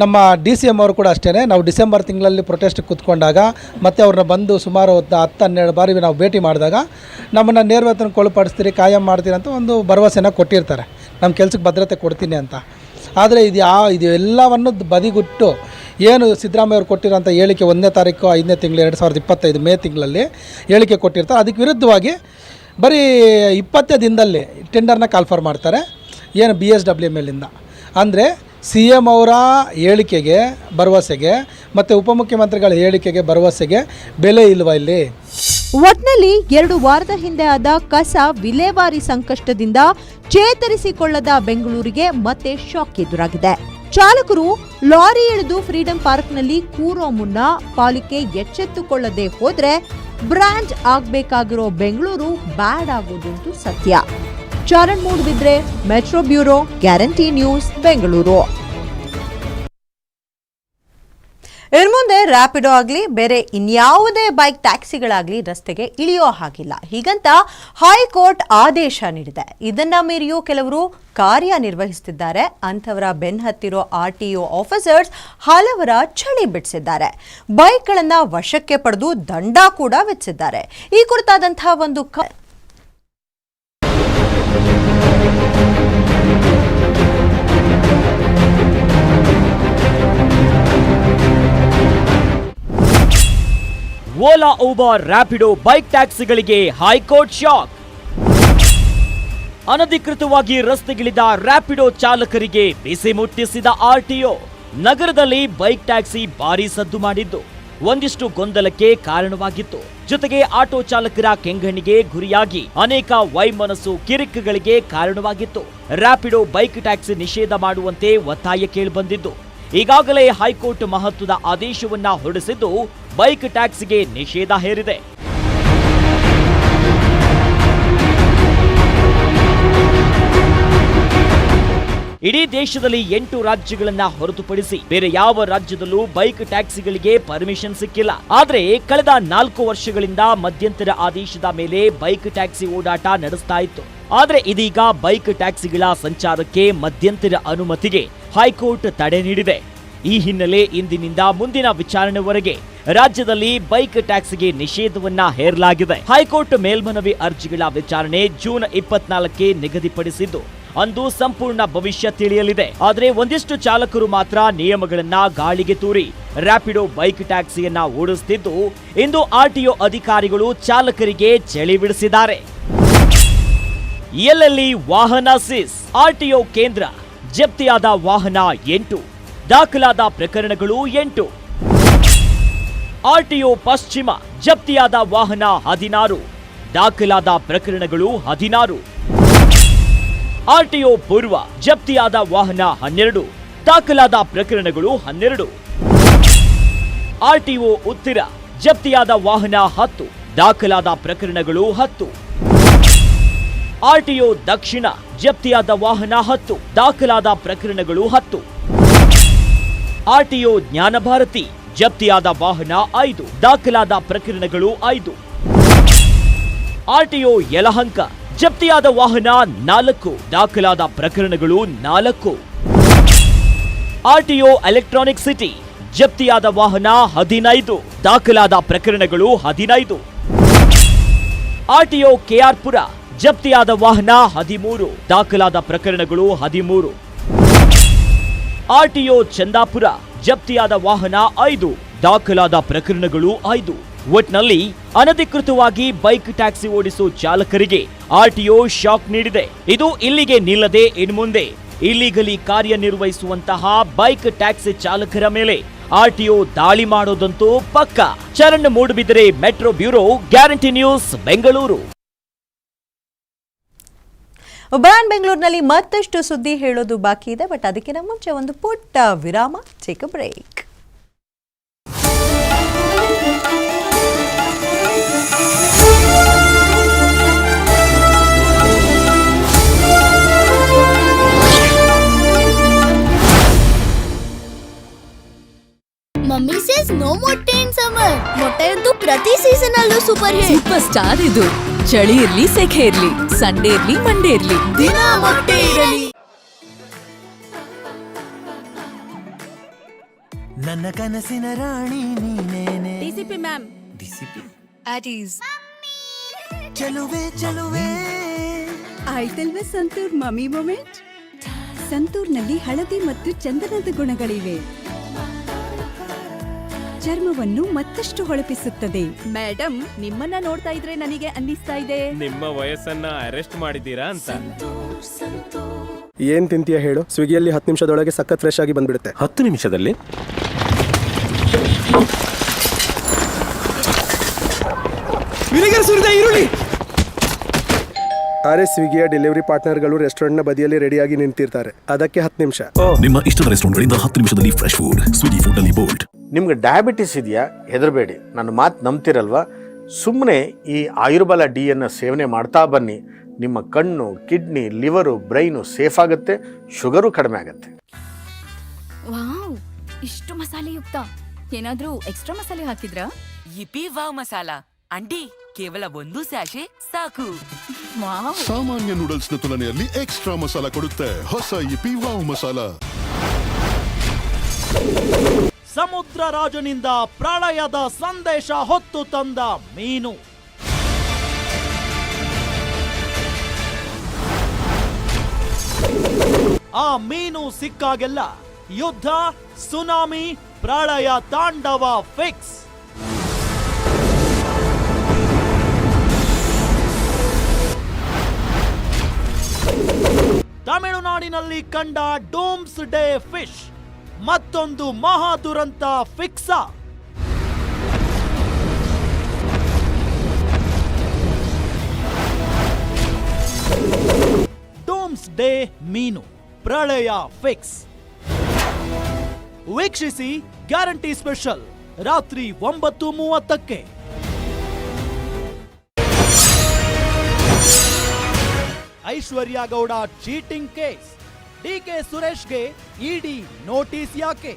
ನಮ್ಮ ಡಿ ಸಿ ಎಂ ಅವರು ಕೂಡ ಅಷ್ಟೇ ನಾವು ಡಿಸೆಂಬರ್ ತಿಂಗಳಲ್ಲಿ ಪ್ರೊಟೆಸ್ಟ್ ಕೂತ್ಕೊಂಡಾಗ ಮತ್ತು ಅವ್ರನ್ನ ಬಂದು ಸುಮಾರು ಹತ್ತು ಹತ್ತು ಹನ್ನೆರಡು ಬಾರಿ ನಾವು ಭೇಟಿ ಮಾಡಿದಾಗ, ನಮ್ಮನ್ನು ನೇರವೇತನಕ್ಕೆ ಒಳಪಡಿಸ್ತೀರಿ ಕಾಯಂ ಮಾಡ್ತೀರಿ ಅಂತ ಒಂದು ಭರವಸೆನ ಕೊಟ್ಟಿರ್ತಾರೆ. ನಮ್ಮ ಕೆಲಸಕ್ಕೆ ಭದ್ರತೆ ಕೊಡ್ತೀನಿ ಅಂತ. ಆದರೆ ಇದು ಯಾ, ಇದು ಎಲ್ಲವನ್ನು ಬದಿಗುಟ್ಟು ಏನು ಸಿದ್ದರಾಮಯ್ಯ ಅವರು ಕೊಟ್ಟಿರೋಂಥ ಹೇಳಿಕೆ ಒಂದನೇ ತಾರೀಕು, ಐದನೇ ತಿಂಗಳು, ಎರಡು ಸಾವಿರದ ಇಪ್ಪತ್ತೈದು ಮೇ ತಿಂಗಳಲ್ಲಿ ಹೇಳಿಕೆ ಕೊಟ್ಟಿರ್ತಾರೆ. ಅದಕ್ಕೆ ವಿರುದ್ಧವಾಗಿ ಬರೀ ಇಪ್ಪತ್ತೇ ದಿನದಲ್ಲಿ ಟೆಂಡರ್ನ ಕಾಲ್ಫರ್ ಮಾಡ್ತಾರೆ. ಏನು ಬಿ ಎಸ್ ಡಬ್ಲ್ಯೂ ಎಲ್ಲಿಂದ ಅಂದರೆ ಸಿ ಎಂ ಅವರ ಹೇಳಿಕೆಗೆ, ಭರವಸೆಗೆ ಮತ್ತು ಉಪಮುಖ್ಯಮಂತ್ರಿಗಳ ಹೇಳಿಕೆಗೆ ಭರವಸೆಗೆ ಬೆಲೆ ಇಲ್ವಾ ಇಲ್ಲಿ? ಒಟ್ನಲ್ಲಿ ಎರಡು ವಾರದ ಹಿಂದೆ ಆದ ಕಸ ವಿಲೇವಾರಿ ಸಂಕಷ್ಟದಿಂದ ಚೇತರಿಸಿಕೊಳ್ಳದ ಬೆಂಗಳೂರಿಗೆ ಮತ್ತೆ ಶಾಕ್ ಎದುರಾಗಿದೆ. ಚಾಲಕರು ಲಾರಿ ಇಳಿದು ಫ್ರೀಡಂ ಪಾರ್ಕ್ನಲ್ಲಿ ಕೂರೋ ಮುನ್ನ ಪಾಲಿಕೆ ಎಚ್ಚೆತ್ತುಕೊಳ್ಳದೆ ಹೋದ್ರೆ ಬ್ರಾಂಚ್ ಆಗಬೇಕಾಗಿರೋ ಬೆಂಗಳೂರು ಬ್ಯಾಡ್ ಆಗೋದಂತೂ ಸತ್ಯ. Charan Moodbidri metro bureau, guarantee news, Bengaluru. ಇನ್ಮುಂದೆ ರ್ಯಾಪಿಡೋ ಆಗಲಿ, ಬೇರೆ ಇನ್ಯಾವುದೇ ಬೈಕ್ ಟ್ಯಾಕ್ಸಿಗಳಾಗಲಿ ರಸ್ತೆಗೆ ಇಳಿಯೋ ಹಾಗಿಲ್ಲ. ಹೀಗಂತ ಹೈಕೋರ್ಟ್ ಆದೇಶ ನೀಡಿದೆ. ಇದನ್ನ ಮೀರಿಯೂ ಕೆಲವರು ಕಾರ್ಯನಿರ್ವಹಿಸುತ್ತಿದ್ದಾರೆ ಅಂಥವರ ಬೆನ್ನಹತ್ತಿರೋ ಆರ್ ಟಿ ಒ ಆಫೀಸರ್ಸ್ ಹಲವರ ಚಳಿ ಬಿಡಿಸಿದ್ದಾರೆ. ಬೈಕ್ಗಳನ್ನು ವಶಕ್ಕೆ ಪಡೆದು ದಂಡ ಕೂಡ ವಿಧಿಸಿದ್ದಾರೆ. ಈ ಕುರಿತಾದಂತಹ ಒಂದು ಓಲಾ ಊಬರ್ ರ್ಯಾಪಿಡೋ ಬೈಕ್ ಟ್ಯಾಕ್ಸಿಗಳಿಗೆ ಹೈಕೋರ್ಟ್ ಶಾಕ್. ಅನಧಿಕೃತವಾಗಿ ರಸ್ತೆಗಿಳಿದ ರ್ಯಾಪಿಡೋ ಚಾಲಕರಿಗೆ ಬಿಸಿ ಮುಟ್ಟಿಸಿದ ಆರ್ಟಿಒ. ನಗರದಲ್ಲಿ ಬೈಕ್ ಟ್ಯಾಕ್ಸಿ ಭಾರೀ ಸದ್ದು ಮಾಡಿದ್ದು. ಒಂದಿಷ್ಟು ಗೊಂದಲಕ್ಕೆ ಕಾರಣವಾಗಿತ್ತು. ಜೊತೆಗೆ ಆಟೋ ಚಾಲಕರ ಕೆಂಗಣ್ಣಿಗೆ ಗುರಿಯಾಗಿ ಅನೇಕ ವೈಮನಸ್ಸು ಕಿರಿಕ್ಗಳಿಗೆ ಕಾರಣವಾಗಿತ್ತು. ರ್ಯಾಪಿಡೋ ಬೈಕ್ ಟ್ಯಾಕ್ಸಿ ನಿಷೇಧ ಮಾಡುವಂತೆ ಒತ್ತಾಯ ಕೇಳಿಬಂದಿದ್ದು ಈಗಾಗಲೇ ಹೈಕೋರ್ಟ್ ಮಹತ್ವದ ಆದೇಶವನ್ನ ಹೊರಡಿಸಿದ್ದು ಬೈಕ್ ಟ್ಯಾಕ್ಸಿಗೆ ನಿಷೇಧ ಹೇರಿದೆ. ಇಡೀ ದೇಶದಲ್ಲಿ ಎಂಟು ರಾಜ್ಯಗಳನ್ನ ಹೊರತುಪಡಿಸಿ ಬೇರೆ ಯಾವ ರಾಜ್ಯದಲ್ಲೂ ಬೈಕ್ ಟ್ಯಾಕ್ಸಿಗಳಿಗೆ ಪರ್ಮಿಷನ್ ಸಿಕ್ಕಿಲ್ಲ. ಆದ್ರೆ ಕಳೆದ ನಾಲ್ಕು ವರ್ಷಗಳಿಂದ ಮಧ್ಯಂತರ ಆದೇಶದ ಮೇಲೆ ಬೈಕ್ ಟ್ಯಾಕ್ಸಿ ಓಡಾಟ ನಡೆಸ್ತಾ ಇತ್ತು. ಆದ್ರೆ ಇದೀಗ ಬೈಕ್ ಟ್ಯಾಕ್ಸಿಗಳ ಸಂಚಾರಕ್ಕೆ ಮಧ್ಯಂತರ ಅನುಮತಿಗೆ ಹೈಕೋರ್ಟ್ ತಡೆ ನೀಡಿದೆ. ಈ ಹಿನ್ನೆಲೆ ಇಂದಿನಿಂದ ಮುಂದಿನ ವಿಚಾರಣೆವರೆಗೆ ರಾಜ್ಯದಲ್ಲಿ ಬೈಕ್ ಟ್ಯಾಕ್ಸಿಗೆ ನಿಷೇಧವನ್ನ ಹೇರಲಾಗಿದೆ. ಹೈಕೋರ್ಟ್ ಮೇಲ್ಮನವಿ ಅರ್ಜಿಗಳ ವಿಚಾರಣೆ ಜೂನ್ ಇಪ್ಪತ್ನಾಲ್ಕಕ್ಕೆ ನಿಗದಿಪಡಿಸಿದ್ದು, ಅಂದು ಸಂಪೂರ್ಣ ಭವಿಷ್ಯ ತಿಳಿಯಲಿದೆ. ಆದರೆ ಒಂದಿಷ್ಟು ಚಾಲಕರು ಮಾತ್ರ ನಿಯಮಗಳನ್ನ ಗಾಳಿಗೆ ತೂರಿ ರ್ಯಾಪಿಡೋ ಬೈಕ್ ಟ್ಯಾಕ್ಸಿಯನ್ನ ಓಡಿಸುತ್ತಿದ್ದು ಇಂದು ಆರ್ಟಿಒ ಅಧಿಕಾರಿಗಳು ಚಾಲಕರಿಗೆ ಚಳಿ ಬಿಡಿಸಿದ್ದಾರೆ. ಎಲ್ಲೆಲ್ಲಿ ವಾಹನ ಸೀಸ್, ಆರ್ಟಿಒ ಕೇಂದ್ರ, ಜಪ್ತಿಯಾದ ವಾಹನ ಎಂಟು, ದಾಖಲಾದ ಪ್ರಕರಣಗಳು ಎಂಟು. ಆರ್ಟಿಒ ಪಶ್ಚಿಮ, ಜಪ್ತಿಯಾದ ವಾಹನ ಹದಿನಾರು, ದಾಖಲಾದ ಪ್ರಕರಣಗಳು ಹದಿನಾರು. ಆರ್ಟಿಒ ಪೂರ್ವ, ಜಪ್ತಿಯಾದ ವಾಹನ ಹನ್ನೆರಡು, ದಾಖಲಾದ ಪ್ರಕರಣಗಳು ಹನ್ನೆರಡು. ಆರ್ಟಿಒ ಉತ್ತರ, ಜಪ್ತಿಯಾದ ವಾಹನ ಹತ್ತು, ದಾಖಲಾದ ಪ್ರಕರಣಗಳು ಹತ್ತು. ಆರ್ಟಿಒ ದಕ್ಷಿಣ, ಜಪ್ತಿಯಾದ ವಾಹನ ಹತ್ತು, ದಾಖಲಾದ ಪ್ರಕರಣಗಳು ಹತ್ತು. ಆರ್ಟಿಒ ಜ್ಞಾನಭಾರತಿ ಜಪ್ತಿಯಾದ ವಾಹನ ಐದು, ದಾಖಲಾದ ಪ್ರಕರಣಗಳು ಐದು. ಆರ್ಟಿಒ ಯಲಹಂಕ, ಜಪ್ತಿಯಾದ ವಾಹನ ನಾಲ್ಕು, ದಾಖಲಾದ ಪ್ರಕರಣಗಳು ನಾಲ್ಕು. ಆರ್ಟಿಒ ಎಲೆಕ್ಟ್ರಾನಿಕ್ ಸಿಟಿ, ಜಪ್ತಿಯಾದ ವಾಹನ ಹದಿನೈದು, ದಾಖಲಾದ ಪ್ರಕರಣಗಳು ಹದಿನೈದು. ಆರ್ಟಿಒ ಕೆಆರ್ಪುರ ಜಪ್ತಿಯಾದ ವಾಹನ ಹದಿಮೂರು, ದಾಖಲಾದ ಪ್ರಕರಣಗಳು ಹದಿಮೂರು. ಆರ್ಟಿಒ ಚಂದಾಪುರ, ಜಪ್ತಿಯಾದ ವಾಹನ ಐದು, ದಾಖಲಾದ ಪ್ರಕರಣಗಳು ಐದು. ಒಟ್ನಲ್ಲಿ ಅನಧಿಕೃತವಾಗಿ ಬೈಕ್ ಟ್ಯಾಕ್ಸಿ ಓಡಿಸೋ ಚಾಲಕರಿಗೆ ಆರ್ಟಿಒ ಶಾಕ್ ನೀಡಿದೆ. ಇದು ಇಲ್ಲಿಗೆ ನಿಲ್ಲದೆ ಇನ್ಮುಂದೆ. ಇಲ್ಲಿಗಲಿ ಕಾರ್ಯನಿರ್ವಹಿಸುವಂತಹ ಬೈಕ್ ಟ್ಯಾಕ್ಸಿ ಚಾಲಕರ ಮೇಲೆ ಆರ್ಟಿಒ ದಾಳಿ ಮಾಡೋದಂತೂ ಪಕ್ಕ. Charan Moodbidri metro bureau, guarantee news, Bengaluru. Brand ಬೆಂಗಳೂರಿನಲ್ಲಿ ಮತ್ತಷ್ಟು ಸುದ್ದಿ ಹೇಳೋದು ಬಾಕಿ ಇದೆ, ಬಟ್ ಅದಕ್ಕಿಂತ ಮುಂಚೆ ಒಂದು ಪುಟ್ಟ ವಿರಾಮ. Check break mummy says no ಮೊಟ್ಟೆ ಇನ್ ಸಮರ್ ಮೊಟ್ಟೆ ಅಂತೂ ಪ್ರತಿ ಸೀಸನ್ ಅಲ್ಲೂ ಸೂಪರ್ ಹಿಟ್ ಸೂಪರ್ ಸ್ಟಾರ್ ಇದು. ಚಳಿ ಇರ್ಲಿ ಸೆಖೆ ಇರ್ಲಿ ಸಂಡೇ ಇರ್ಲಿ ಮಂಡೇ ಇರ್ಲಿ. ದಿನ ಮೊಟ್ಟೆ ಇರಲಿ. ನನ್ನ ಕನಸಿನ ರಾಣಿ ನೀನೇನೆ? DCP ma'am DCP at is ಚಲುವೆ ಚಲುವೆ. ಆಯ್ತಲ್ವ ಸಂತೂರ್ ಮಮ್ಮಿ ಮೊಮೆಂಟ್ ಸಂತೂರ್ನಲ್ಲಿ ಹಳದಿ ಮತ್ತು ಚಂದನದ ಗುಣಗಳಿವೆ. ಚರ್ಮವನ್ನು ಮತ್ತಷ್ಟು ಹೊಳಪಿಸುತ್ತದೆ. ಮೇಡಮ್ ನಿಮ್ಮನ್ನ ನೋಡ್ತಾ ಇದ್ರೆ ನನಗೆ ಅನ್ನಿಸ್ತಾ ಇದೆ. ನಿಮ್ಮ ವಯಸ್ಸನ್ನ ಅರೆಸ್ಟ್ ಮಾಡಿದ್ದೀರಾ ಅಂತ. ಏನು ತಿಂತೀಯ ಹೇಳು? ಸ್ವಿಗ್ಗಿಯಲ್ಲಿ ಹತ್ತು ನಿಮಿಷದೊಳಗೆ ಸಖತ್ ಫ್ರೆಶ್ ಆಗಿ ಬಂದ್ಬಿಡುತ್ತೆ. ಹತ್ತು ನಿಮಿಷದಲ್ಲಿ? ಈರುಳ್ಳಿ! ಅರೆ ಸ್ವಿಗ್ಗಿಯ ಡೆಲಿವರಿ ಪಾರ್ಟ್ನರ್ಗಳು ರೆಸ್ಟೋರೆಂಟ್ನ ಬದಿಯಲ್ಲಿ ರೆಡಿಯಾಗಿ ನಿಂತಿರ್ತಾರೆ. ಅದಕ್ಕೆ ಹತ್ತು ನಿಮಿಷ. ನಿಮ್ಮ ಇಷ್ಟದ ರೆಸ್ಟೋರೆಂಟ್ಗಳಿಂದ ಹತ್ತು ನಿಮಿಷದಲ್ಲಿ ಫ್ರೆಶ್ ಫುಡ್ ಸ್ವಿಗ್ಗಿ ಫುಡ್ ಅಲ್ಲಿ ಬೋಲ್ಡ್ ನಿಮ್ಗೆ ಡಯಾಬಿಟಿಸ್ ಇದೆಯಾ? ಹೆದರಬೇಡಿ. ನನ್ನ ಮಾತು ನಂಬ್ತಿರಲ್ವಾ? ಸುಮ್ಮನೆ ಈ ಆಯುರ್ಬಲ ಡಿಯನ್ನು ಸೇವನೆ ಮಾಡ್ತಾ ಬನ್ನಿ. ನಿಮ್ಮ ಕಣ್ಣು ಕಿಡ್ನಿ ಲಿವರು ಬ್ರೈನು ಸೇಫ್ ಆಗುತ್ತೆ. ಶುಗರು ಕಡಿಮೆ ಆಗುತ್ತೆ. ವಾವ್! ಇಷ್ಟು ಮಸಾಲೆಯುಕ್ತ. ಏನಾದ್ರೂ ಎಕ್ಸ್ಟ್ರಾ ಮಸಾಲೆ ಹಾಕಿದ್ರಾ? ಇಪಿ ವಾವ್ ಮಸಾಲಾ. ಅಂಡಿ. ಕೇವಲ ಒಂದು ಸ್ಯಾಶೆ ಸಾಕು. ಸಾಮಾನ್ಯ ನೂಡಲ್ಸ್ನ ತುಲನೆಯಲ್ಲಿ ಎಕ್ಸ್ಟ್ರಾ ಮಸಾಲ ಕೊಡುತ್ತೆ. ಹೊಸ ಇಪಿ ವಾವ್ ಮಸಾಲ. ಸಮುದ್ರ ರಾಜನಿಂದ ಪ್ರಳಯದ ಸಂದೇಶ ಹೊತ್ತು ತಂದ ಮೀನು. ಆ ಮೀನು ಸಿಕ್ಕಾಗೆಲ್ಲ ಯುದ್ಧ ಸುನಾಮಿ ಪ್ರಳಯ ತಾಂಡವ ಫಿಕ್ಸ್. ತಮಿಳುನಾಡಿನಲ್ಲಿ ಕಂಡ ಡೋಮ್ಸ್ ಡೇ ಫಿಶ್, ಮತ್ತೊಂದು ಮಹಾ ದುರಂತ ಫಿಕ್ಸ. ಡೋಮ್ಸ್ ಡೇ ಮೀನು, ಪ್ರಳಯ ಫಿಕ್ಸ್. ವೀಕ್ಷಿಸಿ ಗ್ಯಾರಂಟಿ ಸ್ಪೆಷಲ್, ರಾತ್ರಿ ಒಂಬತ್ತು ಮೂವತ್ತಕ್ಕೆ. Aishwarya Gowda cheating case. DK ಸುರೇಶ್ಗೆ ED notice ಯಾಕೆ?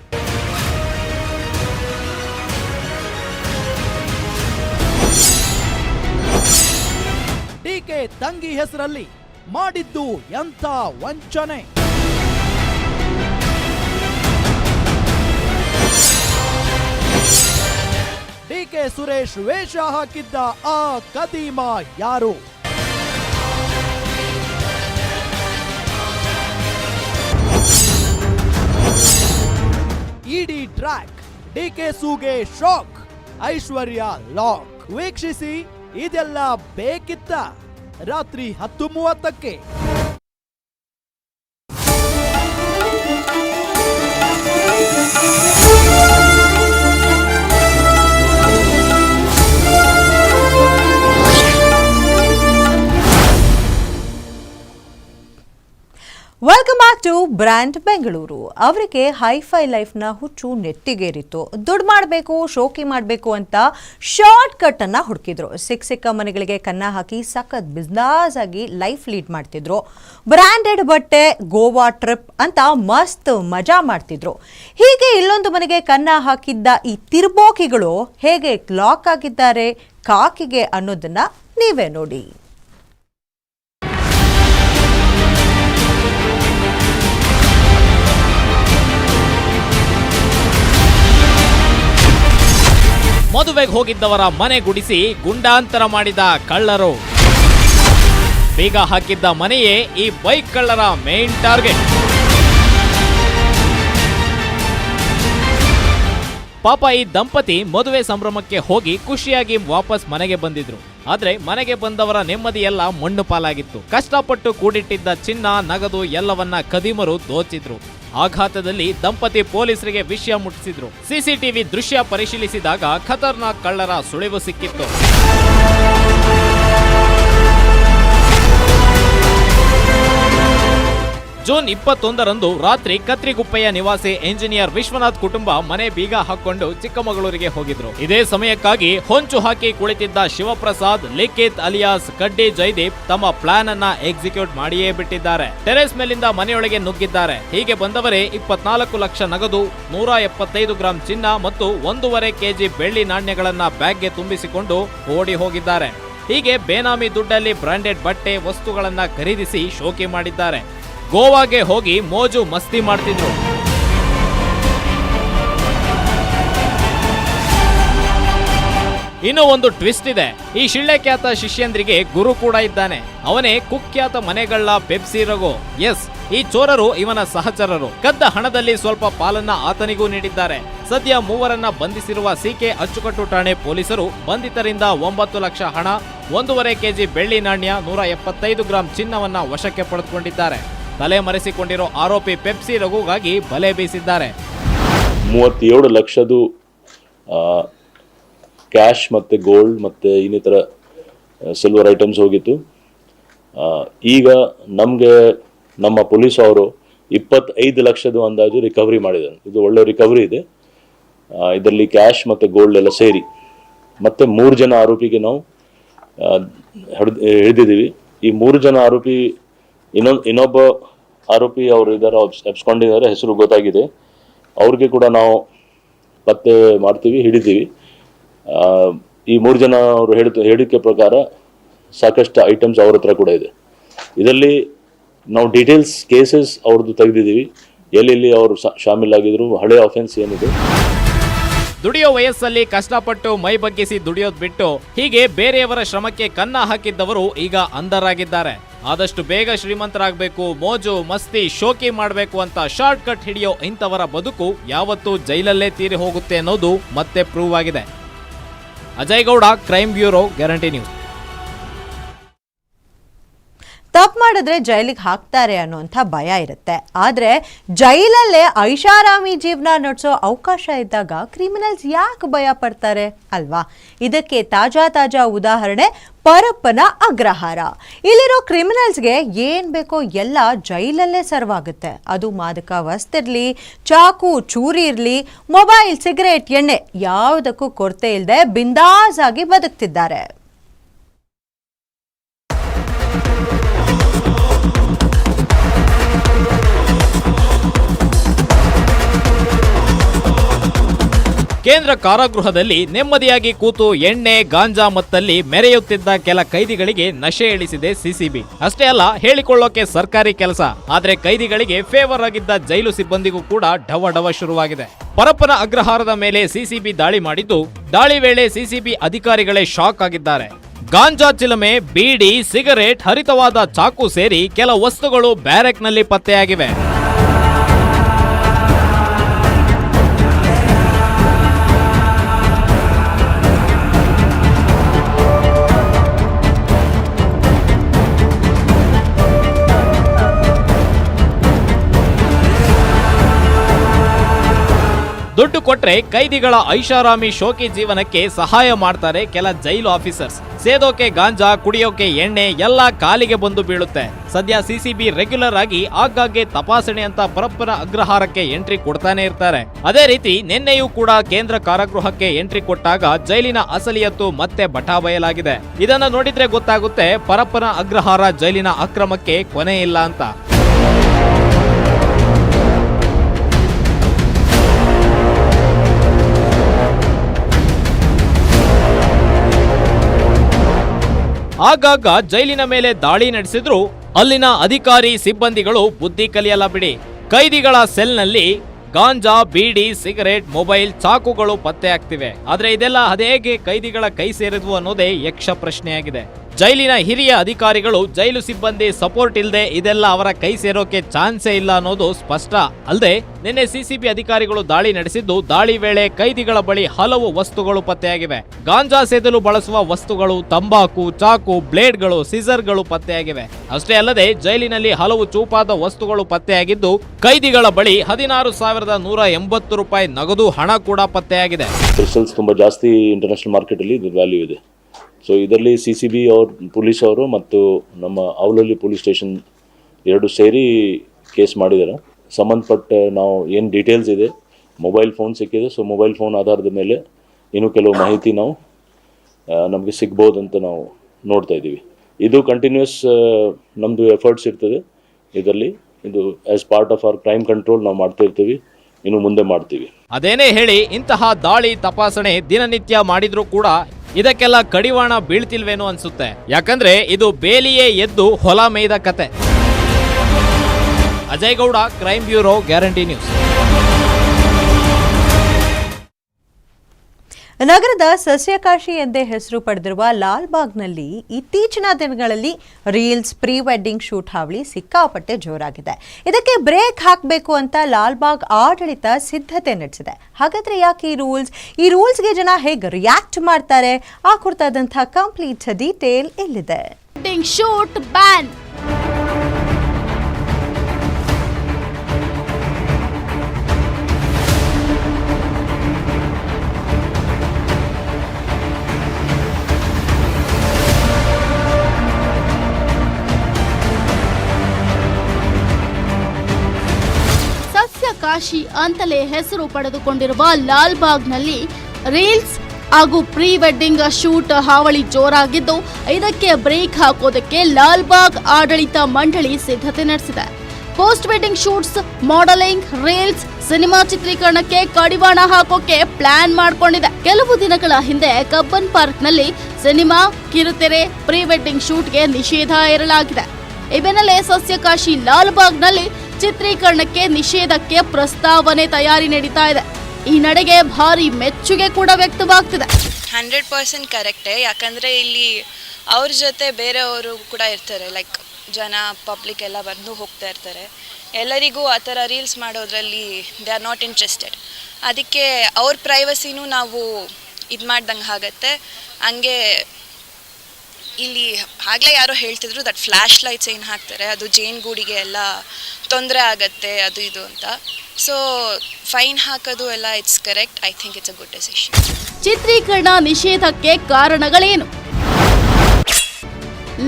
ಡಿಕೆ ತಂಗಿ ಹೆಸರಲ್ಲಿ ಮಾಡಿದ್ದು ಎಂಥ ವಂಚನೆ? ಡಿಕೆ ಸುರೇಶ್ ವೇಷ ಹಾಕಿದ್ದ ಆ ಕದೀಮ ಯಾರು? ಇಡಿ ಟ್ರ್ಯಾಕ್ ಡಿಕೆ ಸೂಗೆ ಶಾಕ್ ಐಶ್ವರ್ಯ ಲಾಕ್. ವೀಕ್ಷಿಸಿ ಇದೆಲ್ಲ ಬೇಕಿತ್ತ. ರಾತ್ರಿ ಹತ್ತು ಮೂವತ್ತಕ್ಕೆ. Welcome back to brand Bengaluru ಅವರಿಗೆ ಹೈಫೈ ಲೈಫ್ನ ಹುಚ್ಚು ನೆತ್ತಿಗೇರಿತ್ತು ದುಡ್ಡು ಮಾಡಬೇಕು, ಶೋಕಿ ಮಾಡಬೇಕು ಅಂತ ಶಾರ್ಟ್ ಕಟ್ ಅನ್ನ ಹುಡುಕಿದ್ರು. ಸಿಕ್ಕ ಸಿಕ್ಕ ಮನೆಗಳಿಗೆ ಕನ್ನ ಹಾಕಿ ಸಖತ್ ಬಿಸ್ನಾಸ್ ಆಗಿ ಲೈಫ್ ಲೀಡ್ ಮಾಡ್ತಿದ್ರು. ಬ್ರ್ಯಾಂಡೆಡ್ ಬಟ್ಟೆ ಗೋವಾ ಟ್ರಿಪ್ ಅಂತ ಮಸ್ತ್ ಮಜಾ ಮಾಡ್ತಿದ್ರು. ಹೀಗೆ ಇಲ್ಲೊಂದು ಮನೆಗೆ ಕನ್ನ ಹಾಕಿದ್ದ ಈ ತಿರ್ಬೋಕಿಗಳು ಹೇಗೆ ಕ್ಲಾಕ್ ಆಗಿದ್ದಾರೆ, ಕಾಕಿಗೆ ಅನ್ನೋದನ್ನ ನೀವೇ ನೋಡಿ. ಮದುವೆಗೆ ಹೋಗಿದ್ದವರ ಮನೆ ಗುಡಿಸಿ ಗುಂಡಾಂತರ ಮಾಡಿದ ಕಳ್ಳರು. ಬೀಗ ಹಾಕಿದ್ದ ಮನೆಯೇ ಈ ಬೈಕ್ ಕಳ್ಳರ ಮೇನ್ ಟಾರ್ಗೆಟ್ ಪಾಪ ಈ ದಂಪತಿ ಮದುವೆ ಸಂಭ್ರಮಕ್ಕೆ ಹೋಗಿ ಖುಷಿಯಾಗಿ ವಾಪಸ್ ಮನೆಗೆ ಬಂದಿದ್ರು. ಆದ್ರೆ ಮನೆಗೆ ಬಂದವರ ನೆಮ್ಮದಿ ಎಲ್ಲ ಮಣ್ಣು ಪಾಲಾಗಿತ್ತು. ಕಷ್ಟಪಟ್ಟು ಕೂಡಿಟ್ಟಿದ್ದ ಚಿನ್ನ, ನಗದು ಎಲ್ಲವನ್ನ ಕದೀಮರು ದೋಚಿದ್ರು. ಆಘಾತದಲ್ಲಿ ದಂಪತಿ ಪೊಲೀಸರಿಗೆ ವಿಷಯ ಮುಟ್ಟಿಸಿದ್ರು. ಸಿಸಿಟಿವಿ ದೃಶ್ಯ ಪರಿಶೀಲಿಸಿದಾಗ ಖತರ್ನಾಕ್ ಕಳ್ಳರ ಸುಳಿವು ಸಿಕ್ಕಿತ್ತು. ಜೂನ್ ಇಪ್ಪತ್ತೊಂದರಂದು ರಾತ್ರಿ ಕತ್ರಿಗುಪ್ಪೆಯ ನಿವಾಸಿ ಎಂಜಿನಿಯರ್ ವಿಶ್ವನಾಥ್ ಕುಟುಂಬ ಮನೆ ಬೀಗ ಹಾಕೊಂಡು ಚಿಕ್ಕಮಗಳೂರಿಗೆ ಹೋಗಿದ್ರು. ಇದೇ ಸಮಯಕ್ಕಾಗಿ ಹೊಂಚು ಹಾಕಿ ಕುಳಿತಿದ್ದ ಶಿವಪ್ರಸಾದ್, ಲಿಖಿತ್ ಅಲಿಯಾಸ್, ಕಡ್ಡಿ ಜೈದೀಪ್ ತಮ್ಮ ಪ್ಲಾನ್ ಅನ್ನ ಎಕ್ಸಿಕ್ಯೂಟ್ ಮಾಡಿಯೇ ಬಿಟ್ಟಿದ್ದಾರೆ. ಟೆರೆಸ್ ಮೇಲಿಂದ ಮನೆಯೊಳಗೆ ನುಗ್ಗಿದ್ದಾರೆ. ಹೀಗೆ ಬಂದವರೇ ಇಪ್ಪತ್ನಾಲ್ಕು ಲಕ್ಷ ನಗದು, ನೂರ ಎಪ್ಪತ್ತೈದು ಗ್ರಾಂ ಚಿನ್ನ ಮತ್ತು ಒಂದೂವರೆ ಕೆಜಿ ಬೆಳ್ಳಿ ನಾಣ್ಯಗಳನ್ನ ಬ್ಯಾಗ್ಗೆ ತುಂಬಿಸಿಕೊಂಡು ಓಡಿ ಹೋಗಿದ್ದಾರೆ. ಹೀಗೆ ಬೇನಾಮಿ ದುಡ್ಡಲ್ಲಿ ಬ್ರಾಂಡೆಡ್ ಬಟ್ಟೆ, ವಸ್ತುಗಳನ್ನ ಖರೀದಿಸಿ ಶೋಕಿ ಮಾಡಿದ್ದಾರೆ. ಗೋವಾಗೆ ಹೋಗಿ ಮೋಜು ಮಸ್ತಿ ಮಾಡ್ತಿದ್ರು. ಇನ್ನು ಒಂದು ಟ್ವಿಸ್ಟ್ ಇದೆ. ಈ ಶಿಳ್ಳೆಖ್ಯಾತ ಶಿಷ್ಯಂದ್ರಿಗೆ ಗುರು ಕೂಡ ಇದ್ದಾನೆ. ಅವನೇ ಕುಖ್ಯಾತ ಮನೆಗಳ ಪೆಪ್ಸಿ ರಘು. ಎಸ್, ಈ ಚೋರರು ಇವನ ಸಹಚರರು. ಕದ್ದ ಹಣದಲ್ಲಿ ಸ್ವಲ್ಪ ಪಾಲನ್ನ ಆತನಿಗೂ ನೀಡಿದ್ದಾರೆ. ಸದ್ಯ ಮೂವರನ್ನ ಬಂಧಿಸಿರುವ ಸಿಕೆ ಅಚ್ಚುಕಟ್ಟು ಠಾಣೆ ಪೊಲೀಸರು ಬಂಧಿತರಿಂದ ಒಂಬತ್ತು ಲಕ್ಷ ಹಣ, ಒಂದೂವರೆ ಕೆಜಿ ಬೆಳ್ಳಿ ನಾಣ್ಯ, ನೂರ ಎಪ್ಪತ್ತೈದು ಗ್ರಾಂ ಚಿನ್ನವನ್ನ ವಶಕ್ಕೆ ಪಡೆದುಕೊಂಡಿದ್ದಾರೆ. ತಲೆಮರೆಸಿಕೊಂಡಿರೋ ಆರೋಪಿ ಪೆಪ್ಸಿ ರಘುಗಾಗಿ ಬಲೆ ಬೀಸಿದ್ದಾರೆ. ಮೂವತ್ತೇಳು ಲಕ್ಷದು ಕ್ಯಾಶ್ ಮತ್ತು ಗೋಲ್ಡ್ ಮತ್ತು ಇನ್ನಿತರ ಸಿಲ್ವರ್ ಐಟಮ್ಸ್ ಹೋಗಿತ್ತು. ಈಗ ನಮಗೆ, ನಮ್ಮ ಪೊಲೀಸ್ ಅವರು ಇಪ್ಪತ್ತೈದು ಲಕ್ಷದ ಅಂದಾಜು ರಿಕವರಿ ಮಾಡಿದ್ದಾರೆ. ಇದು ಒಳ್ಳೆ ರಿಕವರಿ ಇದೆ. ಇದರಲ್ಲಿ ಕ್ಯಾಶ್ ಮತ್ತು ಗೋಲ್ಡ್ ಎಲ್ಲ ಸೇರಿ. ಮತ್ತು ಮೂರು ಜನ ಆರೋಪಿಗೆ ನಾವು ಹಿಡ್ದು, ಹಿಡಿದಿದ್ದೀವಿ. ಈ ಮೂರು ಜನ ಆರೋಪಿ ಇನ್ನೊಂದು, ಇನ್ನೊಬ್ಬ ಆರೋಪಿ ಅವರು ಇದ್ದಾರೆ ಎಬ್ಸ್ಕೊಂಡಿದ್ದಾರೆ ಹೆಸರು ಗೊತ್ತಾಗಿದೆ. ಅವ್ರಿಗೆ ಕೂಡ ನಾವು ಪತ್ತೆ ಮಾಡ್ತೀವಿ, ಹಿಡಿತೀವಿ. ಈ ಮೂರು ಜನ ಅವರು ಹೇಳಿದ, ಹೇಳಿಕೆ ಪ್ರಕಾರ ಸಾಕಷ್ಟು ಐಟಮ್ಸ್ ಅವ್ರ ಹತ್ರ ಕೂಡ ಇದೆ. ಇದರಲ್ಲಿ ನಾವು ಡೀಟೇಲ್ಸ್ ಕೇಸಸ್ ಅವ್ರದ್ದು ತೆಗೆದಿದ್ದೀವಿ. ಎಲ್ಲೆಲ್ಲಿ ಅವರು ಶಾಮೀಲಾಗಿದ್ರು ಹಳೆ ಆಫೆನ್ಸ್ ಏನಿದೆ. ದುಡಿಯೋ ವಯಸ್ಸಲ್ಲಿ ಕಷ್ಟಪಟ್ಟು ಮೈ ಬಗ್ಗಿಸಿ ದುಡಿಯೋದ್ ಬಿಟ್ಟು ಹೀಗೆ ಬೇರೆಯವರ ಶ್ರಮಕ್ಕೆ ಕನ್ನ ಹಾಕಿದ್ದವರು ಈಗ ಅಂಧರಾಗಿದ್ದಾರೆ. ಆದಷ್ಟು ಬೇಗ ಶ್ರೀಮಂತರಾಗಬೇಕು, ಮೋಜು, ಮಸ್ತಿ, ಶೋಕಿ ಮಾಡಬೇಕು ಅಂತ ಶಾರ್ಟ್ ಕಟ್ ಹಿಡಿಯೋ ಇಂಥವರ ಬದುಕು ಯಾವತ್ತೂ ಜೈಲಲ್ಲೇ ತೀರಿ ಹೋಗುತ್ತೆ ಅನ್ನೋದು ಮತ್ತೆ ಪ್ರೂವ್ ಆಗಿದೆ. Ajay Gowda crime bureau guarantee news ತಪ್ಪು ಮಾಡಿದ್ರೆ ಜೈಲಿಗೆ ಹಾಕ್ತಾರೆ ಅನ್ನೋಂಥ ಭಯ ಇರುತ್ತೆ. ಆದರೆ ಜೈಲಲ್ಲೇ ಐಷಾರಾಮಿ ಜೀವನ ನಡೆಸೋ ಅವಕಾಶ ಇದ್ದಾಗ ಕ್ರಿಮಿನಲ್ಸ್ ಯಾಕೆ ಭಯ ಪಡ್ತಾರೆ ಅಲ್ವಾ? ಇದಕ್ಕೆ ತಾಜಾ ತಾಜಾ ಉದಾಹರಣೆ ಪರಪ್ಪನ ಅಗ್ರಹಾರ. ಇಲ್ಲಿರೋ ಕ್ರಿಮಿನಲ್ಸ್ಗೆ ಏನು ಬೇಕೋ ಎಲ್ಲ ಜೈಲಲ್ಲೇ ಸರ್ವಾಗುತ್ತೆ ಅದು ಮಾದಕ ವಸ್ತಿರಲಿ ಚಾಕು, ಚೂರಿ ಇರಲಿ ಮೊಬೈಲ್ ಸಿಗರೇಟ್ ಎಣ್ಣೆ ಯಾವುದಕ್ಕೂ ಕೊರತೆ ಇಲ್ಲದೆ ಬಿಂದಾಸ್ ಆಗಿ ಬದುಕ್ತಿದ್ದಾರೆ. ಕೇಂದ್ರ ಕಾರಾಗೃಹದಲ್ಲಿ ನೆಮ್ಮದಿಯಾಗಿ ಕೂತು ಎಣ್ಣೆ, ಗಾಂಜಾ ಮತ್ತಲ್ಲಿ ಮೆರೆಯುತ್ತಿದ್ದ ಕೆಲ ಕೈದಿಗಳಿಗೆ ನಶೆ ಇಳಿಸಿದೆ ಸಿಸಿಬಿ. ಅಷ್ಟೇ ಅಲ್ಲ, ಹೇಳಿಕೊಳ್ಳೋಕೆ ಸರ್ಕಾರಿ ಕೆಲಸ. ಆದ್ರೆ ಕೈದಿಗಳಿಗೆ ಫೇವರ್ ಆಗಿದ್ದ ಜೈಲು ಸಿಬ್ಬಂದಿಗೂ ಕೂಡ ಢವ ಢವ ಶುರುವಾಗಿದೆ. ಪರಪ್ಪನ ಅಗ್ರಹಾರದ ಮೇಲೆ ಸಿಸಿಬಿ ದಾಳಿ ಮಾಡಿದ್ದು, ದಾಳಿ ವೇಳೆ ಸಿಸಿಬಿ ಅಧಿಕಾರಿಗಳೇ ಶಾಕ್ ಆಗಿದ್ದಾರೆ. ಗಾಂಜಾ ಚಿಲಮೆ, ಬೀಡಿ, ಸಿಗರೇಟ್, ಹರಿತವಾದ ಚಾಕು ಸೇರಿ ಕೆಲ ವಸ್ತುಗಳು ಬ್ಯಾರೆಕ್ನಲ್ಲಿ ಪತ್ತೆಯಾಗಿವೆ. ಕೊಟ್ರೆ ಕೈದಿಗಳ ಐಷಾರಾಮಿ ಶೋಕಿ ಜೀವನಕ್ಕೆ ಸಹಾಯ ಮಾಡ್ತಾರೆ ಕೆಲ ಜೈಲು ಆಫೀಸರ್ಸ್. ಸೇದೋಕೆ ಗಾಂಜಾ, ಕುಡಿಯೋಕೆ ಎಣ್ಣೆ ಎಲ್ಲ ಕಾಲಿಗೆ ಬಂದು ಬೀಳುತ್ತೆ. ಸದ್ಯ ಸಿಸಿಬಿ ರೆಗ್ಯುಲರ್ ಆಗಿ ಆಗಾಗ್ಗೆ ತಪಾಸಣೆ ಅಂತ ಪರಪ್ಪನ ಅಗ್ರಹಾರಕ್ಕೆ ಎಂಟ್ರಿ ಕೊಡ್ತಾನೆ ಇರ್ತಾರೆ. ಅದೇ ರೀತಿ ನಿನ್ನೆಯೂ ಕೂಡ ಕೇಂದ್ರ ಕಾರಾಗೃಹಕ್ಕೆ ಎಂಟ್ರಿ ಕೊಟ್ಟಾಗ ಜೈಲಿನ ಅಸಲಿಯತ್ತು ಮತ್ತೆ ಬಟಾ ಬಯಲಾಗಿದೆ ಇದನ್ನ ನೋಡಿದ್ರೆ ಗೊತ್ತಾಗುತ್ತೆ ಪರಪ್ಪನ ಅಗ್ರಹಾರ ಜೈಲಿನ ಅಕ್ರಮಕ್ಕೆ ಕೊನೆ ಇಲ್ಲ ಅಂತ. ಆಗಾಗ ಜೈಲಿನ ಮೇಲೆ ದಾಳಿ ನಡೆಸಿದ್ರು ಅಲ್ಲಿನ ಅಧಿಕಾರಿ ಸಿಬ್ಬಂದಿಗಳು ಬುದ್ಧಿ ಕಲಿಯಲ್ಲ ಬಿಡಿ. ಕೈದಿಗಳ ಸೆಲ್ನಲ್ಲಿ ಗಾಂಜಾ, ಬೀಡಿ, ಸಿಗರೇಟ್, ಮೊಬೈಲ್ ಚಾಕುಗಳು ಪತ್ತೆ ಆಗ್ತಿವೆ ಆದ್ರೆ ಇದೆಲ್ಲ ಅದೇಗೆ ಕೈದಿಗಳ ಕೈ ಸೇರಿದ್ವು ಅನ್ನೋದೇ ಯಕ್ಷ ಪ್ರಶ್ನೆಯಾಗಿದೆ. ಜೈಲಿನ ಹಿರಿಯ ಅಧಿಕಾರಿಗಳು ಜೈಲು ಸಿಬ್ಬಂದಿ ಸಪೋರ್ಟ್ ಇಲ್ಲದೆ ಇದೆಲ್ಲ ಅವರ ಕೈ ಸೇರೋಕೆ ಚಾನ್ಸೇ ಇಲ್ಲ ಅನ್ನೋದು ಸ್ಪಷ್ಟ. ಅಲ್ಲದೆ ನಿನ್ನೆ ಸಿಸಿಬಿ ಅಧಿಕಾರಿಗಳು ದಾಳಿ ನಡೆಸಿದ್ದು, ದಾಳಿ ವೇಳೆ ಕೈದಿಗಳ ಬಳಿ ಹಲವು ವಸ್ತುಗಳು ಪತ್ತೆಯಾಗಿವೆ. ಗಾಂಜಾ ಸೇದಲು ಬಳಸುವ ವಸ್ತುಗಳು, ತಂಬಾಕು, ಚಾಕು, ಬ್ಲೇಡ್ಗಳು, ಸಿಸರ್ಗಳು ಪತ್ತೆಯಾಗಿವೆ. ಅಷ್ಟೇ ಅಲ್ಲದೆ, ಜೈಲಿನಲ್ಲಿ ಹಲವು ಚೂಪಾದ ವಸ್ತುಗಳು ಪತ್ತೆಯಾಗಿದ್ದು, ಕೈದಿಗಳ ಬಳಿ ಹದಿನಾರು ಸಾವಿರದ ನೂರ ಎಂಬತ್ತು ರೂಪಾಯಿ ನಗದು ಹಣ ಕೂಡ ಪತ್ತೆಯಾಗಿದೆ. ಜಾಸ್ತಿ ಇಂಟರ್ನ್ಯಾಷನಲ್ ಮಾರ್ಕೆಟ್ ಅಲ್ಲಿ ವ್ಯಾಲ್ಯೂ ಇದೆ. ಸೊ ಇದರಲ್ಲಿ ಸಿ ಸಿ ಬಿ ಅವ್ರ, ಪೊಲೀಸ್ ಅವರು ಮತ್ತು ನಮ್ಮ ಅವಲಲ್ಲಿ ಪೊಲೀಸ್ ಸ್ಟೇಷನ್ ಎರಡು ಸೇರಿ ಕೇಸ್ ಮಾಡಿದ್ದಾರೆ. ಸಂಬಂಧಪಟ್ಟ ನಾವು ಏನು ಡೀಟೇಲ್ಸ್ ಇದೆ ಮೊಬೈಲ್ ಫೋನ್ ಸಿಕ್ಕಿದೆ. ಸೊ ಮೊಬೈಲ್ ಫೋನ್ ಆಧಾರದ ಮೇಲೆ ಇನ್ನೂ ಕೆಲವು ಮಾಹಿತಿ ನಾವು ನಮಗೆ ಸಿಗ್ಬೋದು ಅಂತ ನಾವು ನೋಡ್ತಾ ಇದ್ದೀವಿ. ಇದು ಕಂಟಿನ್ಯೂಸ್ ನಮ್ಮದು ಎಫರ್ಟ್ಸ್ ಇರ್ತದೆ. ಇದರಲ್ಲಿ ಇದು as part of our crime control ನಾವು ಮಾಡ್ತಾ ಇರ್ತೀವಿ. ಇನ್ನು ಮುಂದೆ ಮಾಡ್ತೀವಿ. ಅದೇನೇ ಹೇಳಿ, ಇಂತಹ ದಾಳಿ ತಪಾಸಣೆ ದಿನನಿತ್ಯ ಮಾಡಿದರೂ ಕೂಡ ಇದಕ್ಕೆಲ್ಲ ಕಡಿವಾಣ ಬೀಳ್ತಿಲ್ವೇನೋ ಅನ್ಸುತ್ತೆ. ಯಾಕಂದ್ರೆ ಇದು ಬೇಲಿಯೇ ಎದ್ದು ಹೊಲ ಮೇಯ್ದ ಕತೆ. Ajay Gowda crime bureau guarantee news ನಗರದ ಸಸ್ಯಕಾಶಿ ಎಂದೇ ಹೆಸರು ಪಡೆದಿರುವ ಲಾಲ್ಬಾಗ್ನಲ್ಲಿ ಇತ್ತೀಚಿನ ದಿನಗಳಲ್ಲಿ ರೀಲ್ಸ್ ಪ್ರೀ ವೆಡ್ಡಿಂಗ್ ಶೂಟ್ ಹಾವಳಿ ಸಿಕ್ಕಾಪಟ್ಟೆ ಜೋರಾಗಿದೆ. ಇದಕ್ಕೆ ಬ್ರೇಕ್ ಹಾಕಬೇಕು ಅಂತ ಲಾಲ್ಬಾಗ್ ಆಡಳಿತ ಸಿದ್ಧತೆ ನಡೆಸಿದೆ. ಹಾಗಾದರೆ ಯಾಕೆ ಈ ರೂಲ್ಸ್? ಈ ರೂಲ್ಸ್ಗೆ ಜನ ಹೇಗೆ ರಿಯಾಕ್ಟ್ ಮಾಡ್ತಾರೆ? ಆ ಕುರಿತಾದಂಥ ಕಂಪ್ಲೀಟ್ ಡೀಟೇಲ್ ಇಲ್ಲಿದೆ ಶೂಟ್ ಬ್ಯಾನ್ ಕಾಶಿ ಅಂತಲೇ ಹೆಸರು ಪಡೆದುಕೊಂಡಿರುವ ಲಾಲ್ಬಾಗ್ನಲ್ಲಿ ರೀಲ್ಸ್ ಹಾಗೂ ಪ್ರೀ ವೆಡ್ಡಿಂಗ್ ಶೂಟ್ ಹಾವಳಿ ಜೋರಾಗಿದ್ದು, ಇದಕ್ಕೆ ಬ್ರೇಕ್ ಹಾಕೋದಕ್ಕೆ ಲಾಲ್ಬಾಗ್ ಆಡಳಿತ ಮಂಡಳಿ ಸಿದ್ಧತೆ ನಡೆಸಿದೆ. Post wedding shoots, modelling, reels, cinema ಚಿತ್ರೀಕರಣಕ್ಕೆ ಕಡಿವಾಣ ಹಾಕೋಕೆ ಪ್ಲಾನ್ ಮಾಡಿಕೊಂಡಿದೆ. ಕೆಲವು ದಿನಗಳ ಹಿಂದೆ ಕಬ್ಬನ್ ಪಾರ್ಕ್ನಲ್ಲಿ ಸಿನಿಮಾ, ಕಿರುತೆರೆ ಪ್ರೀ ವೆಡ್ಡಿಂಗ್ ಶೂಟ್ಗೆ ನಿಷೇಧ ಹೇರಲಾಗಿದೆ. ಈ ಬೆನ್ನಲ್ಲೇ ಸಸ್ಯಕಾಶಿ ಲಾಲ್ಬಾಗ್ನಲ್ಲಿ ಚಿತ್ರೀಕರಣಕ್ಕೆ ನಿಷೇಧಕ್ಕೆ ಪ್ರಸ್ತಾವನೆ ತಯಾರಿ ನಡೀತಾ ಇದೆ. ಈ ನಡೆಗೆ ಭಾರಿ ಮೆಚ್ಚುಗೆ ಕೂಡ ವ್ಯಕ್ತವಾಗ್ತಿದೆ. ಹಂಡ್ರೆಡ್ ಪರ್ಸೆಂಟ್ ಕರೆಕ್ಟೇ, ಯಾಕಂದರೆ ಇಲ್ಲಿ ಅವ್ರ ಜೊತೆ ಬೇರೆಯವರು ಕೂಡ ಇರ್ತಾರೆ ಲೈಕ್ ಜನ ಪಬ್ಲಿಕ್ ಎಲ್ಲ ಬಂದು ಹೋಗ್ತಾ ಇರ್ತಾರೆ. ಎಲ್ಲರಿಗೂ ಆ ಥರ ರೀಲ್ಸ್ ಮಾಡೋದ್ರಲ್ಲಿ ದೇ ಆರ್ ನಾಟ್ ಇಂಟ್ರೆಸ್ಟೆಡ್ ಅದಕ್ಕೆ ಅವ್ರ ಪ್ರೈವಸಿನೂ ನಾವು ಇದು ಮಾಡ್ದಂಗೆ ಆಗತ್ತೆ. ಹಂಗೆ ಇಲ್ಲಿ ಆಗಲೇ ಯಾರೋ ಹೇಳ್ತಿದ್ರು ದಟ್ ಫ್ಲ್ಯಾಶ್ ಲೈಟ್ಸ್ ಏನು ಹಾಕ್ತಾರೆ, ಅದು ಜೇನ್ ಗೂಡಿಗೆ ಎಲ್ಲ ತೊಂದರೆ ಆಗತ್ತೆ, ಅದು ಇದು ಅಂತ. ಸೊ ಫೈನ್ ಹಾಕೋದು ಎಲ್ಲ it's correct I think it's a good decision ಚಿತ್ರೀಕರಣ ನಿಷೇಧಕ್ಕೆ ಕಾರಣಗಳೇನು?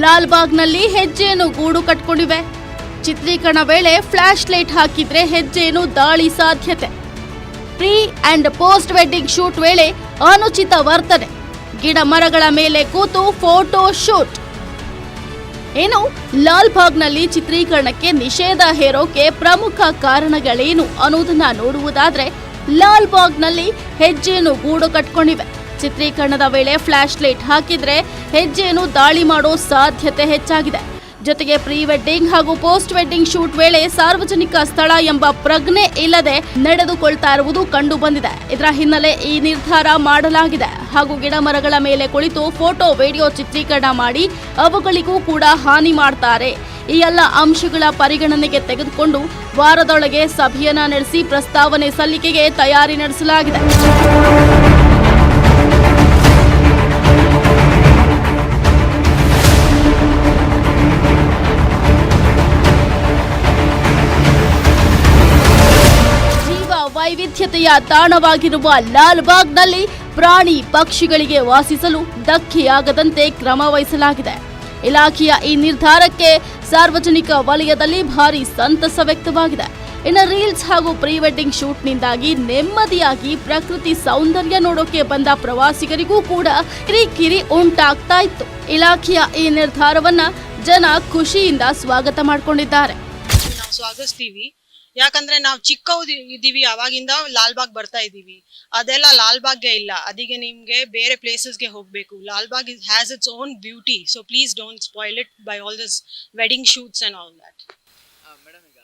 ಲಾಲ್ಬಾಗ್ನಲ್ಲಿ ಹೆಜ್ಜೆಯನ್ನು ಗೂಡು ಕಟ್ಕೊಂಡಿವೆ. ಚಿತ್ರೀಕರಣ ವೇಳೆ ಫ್ಲ್ಯಾಶ್ ಲೈಟ್ ಹಾಕಿದ್ರೆ ಹೆಜ್ಜೆಯನ್ನು ದಾಳಿ ಸಾಧ್ಯತೆ. Pre and post wedding shoot ವೇಳೆ ಅನುಚಿತ ವರ್ತನೆ. ಗಿಡ ಮರಗಳ ಮೇಲೆ ಕೂತು ಫೋಟೋ ಶೂಟ್. ಏನು? ಲಾಲ್ಬಾಗ್ನಲ್ಲಿ ಚಿತ್ರೀಕರಣಕ್ಕೆ ನಿಷೇಧ ಹೇರೋಕೆ ಪ್ರಮುಖ ಕಾರಣಗಳೇನು ಅನ್ನೋದನ್ನ ನೋಡುವುದಾದ್ರೆ ಲಾಲ್ಬಾಗ್ನಲ್ಲಿ ಹೆಜ್ಜೆಯನ್ನು ಗೂಡು ಕಟ್ಕೊಂಡಿವೆ. ಚಿತ್ರೀಕರಣದ ವೇಳೆ ಫ್ಲಾಶ್ ಲೈಟ್ ಹಾಕಿದ್ರೆ ಹೆಜ್ಜೆಯನ್ನು ದಾಳಿ ಮಾಡೋ ಸಾಧ್ಯತೆ ಹೆಚ್ಚಾಗಿದೆ. ಜೊತೆಗೆ ಪ್ರೀ ವೆಡ್ಡಿಂಗ್ ಹಾಗೂ ಪೋಸ್ಟ್ ವೆಡ್ಡಿಂಗ್ ಶೂಟ್ ವೇಳೆ ಸಾರ್ವಜನಿಕ ಸ್ಥಳ ಎಂಬ ಪ್ರಜ್ಞೆ ಇಲ್ಲದೆ ನಡೆದುಕೊಳ್ತಾ ಇರುವುದು ಕಂಡು ಬಂದಿದೆ ಇದರ ಹಿನ್ನೆಲೆ ಈ ನಿರ್ಧಾರ ಮಾಡಲಾಗಿದೆ. ಹಾಗೂ ಗಿಡ ಮರಗಳ ಮೇಲೆ ಕುಳಿತು ಫೋಟೋ, ವಿಡಿಯೋ ಚಿತ್ರೀಕರಣ ಮಾಡಿ ಅವುಗಳಿಗೂ ಕೂಡ ಹಾನಿ ಮಾಡ್ತಾರೆ. ಈ ಎಲ್ಲ ಅಂಶಗಳ ಪರಿಗಣನೆಗೆ ತೆಗೆದುಕೊಂಡು ವಾರದೊಳಗೆ ಸಭೆಯನ್ನ ನಡೆಸಿ ಪ್ರಸ್ತಾವನೆ ಸಲ್ಲಿಕೆಗೆ ತಯಾರಿ ನಡೆಸಲಾಗಿದೆ. ವೈವಿಧ್ಯತೆಯ ತಾಣವಾಗಿರುವ ಲಾಲ್ಬಾಗ್ನಲ್ಲಿ ಪ್ರಾಣಿ ಪಕ್ಷಿಗಳಿಗೆ ವಾಸಿಸಲು ಧಕ್ಕೆಯಾಗದಂತೆ ಕ್ರಮ ವಹಿಸಲಾಗಿದೆ. ಇಲಾಖೆಯ ಈ ನಿರ್ಧಾರಕ್ಕೆ ಸಾರ್ವಜನಿಕ ವಲಯದಲ್ಲಿ ಭಾರಿ ಸಂತಸ ವ್ಯಕ್ತವಾಗಿದೆ. ಇನ್ನು ರೀಲ್ಸ್ ಹಾಗೂ ಪ್ರೀ ವೆಡ್ಡಿಂಗ್ ಶೂಟ್ನಿಂದಾಗಿ ನೆಮ್ಮದಿಯಾಗಿ ಪ್ರಕೃತಿ ಸೌಂದರ್ಯ ನೋಡೋಕೆ ಬಂದ ಪ್ರವಾಸಿಗರಿಗೂ ಕೂಡ ಕಿರಿಕಿರಿ ಉಂಟಾಗ್ತಾ ಇತ್ತು. ಇಲಾಖೆಯ ಈ ನಿರ್ಧಾರವನ್ನ ಜನ ಖುಷಿಯಿಂದ ಸ್ವಾಗತ ಮಾಡಿಕೊಂಡಿದ್ದಾರೆ. ಯಾಕಂದ್ರೆ ನಾವು ಚಿಕ್ಕವ್ರು ಇದೀವಿ ಅವಾಗಿಂದ ಲಾಲ್ಬಾಗ್ ಬರ್ತಾ ಇದೀವಿ. ಅದೆಲ್ಲ ಲಾಲ್ಬಾಗ್ಗೆ ಇಲ್ಲ. ಅದಕ್ಕೆ ನಿಮ್ಗೆ ಬೇರೆ ಪ್ಲೇಸಸ್ಗೆ ಹೋಗ್ಬೇಕು. Lalbagh is has its own beauty so please don't spoil it by all this wedding shoots and all that madam ಈಗ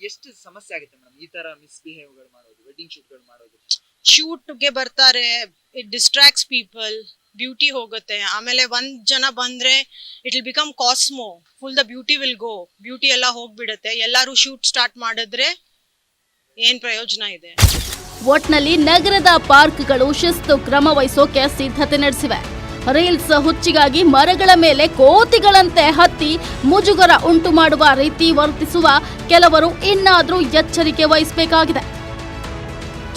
ಎಷ್ಟು ಸಮಸ್ಯೆ ಆಗುತ್ತೆ ಮೇಡಮ್ ಈ ತರ ಮಿಸ್ಬಿಹೇವ್ಗಳು ಮಾಡೋದು ವೆಡ್ಡಿಂಗ್ ಶೂಟ್ಗಳು ಮಾಡೋದು. ಶೂಟ್ಗೆ ಬರ್ತಾರೆ ಇಟ್ ಡಿಸ್ಟ್ರಾಕ್ಟ್ಸ್ ಪೀಪಲ್ ಬ್ಯೂಟಿ ಹೋಗುತ್ತೆ. ಆಮೇಲೆ ಒಂದ್ ಜನ ಬಂದ್ರೆ it will become cosmo full the beauty will go beauty ಎಲ್ಲ ಹೋಗ್ಬಿಡುತ್ತೆ. ಎಲ್ಲರೂ ಶೂಟ್ ಸ್ಟಾರ್ಟ್ ಮಾಡಿದ್ರೆ ಏನ್ ಪ್ರಯೋಜನ ಇದೆ? ಒಟ್ನಲ್ಲಿ ನಗರದ ಪಾರ್ಕ್ಗಳು ಶಿಸ್ತು ಕ್ರಮ ವಹಿಸೋಕೆ ಸಿದ್ಧತೆ ನಡೆಸಿವೆ. ರೀಲ್ಸ್ ಹುಚ್ಚಿಗಾಗಿ ಮರಗಳ ಮೇಲೆ ಕೋತಿಗಳಂತೆ ಹತ್ತಿ ಮುಜುಗರ ಉಂಟು ಮಾಡುವ ರೀತಿ ವರ್ತಿಸುವ ಕೆಲವರು ಇನ್ನಾದರೂ ಎಚ್ಚರಿಕೆ ವಹಿಸಬೇಕಾಗಿದೆ.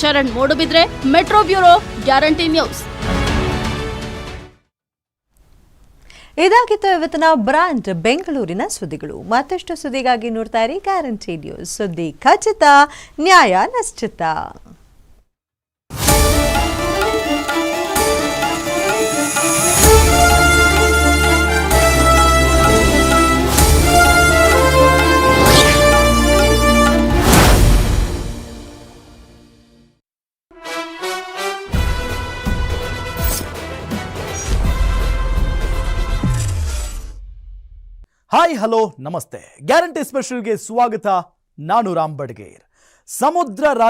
Charan Moodbidri metro bureau guarantee news ಇದಾಗಿತ್ತು ಇವತ್ತಿನ ಬ್ರಾಂಡ್ ಬೆಂಗಳೂರಿನ ಸುದ್ದಿಗಳು. ಮತ್ತಷ್ಟು ಸುದ್ದಿಗಾಗಿ ನೋಡ್ತಾ ಇರಿ ಗ್ಯಾರಂಟಿ ನ್ಯೂಸ್ ಸುದ್ದಿ ಖಚಿತ, ನ್ಯಾಯ ನಿಶ್ಚಿತ. ಹಾಯ್ ಹಲೋ ನಮಸ್ತೆ ಗ್ಯಾರಂಟಿ ಸ್ಪೆಷಲ್ಗೆ ಸ್ವಾಗತ. ನಾನು ರಾಮ್ ಬಡ್ಗೇರ್. ಸಮುದ್ರ ರಾಜ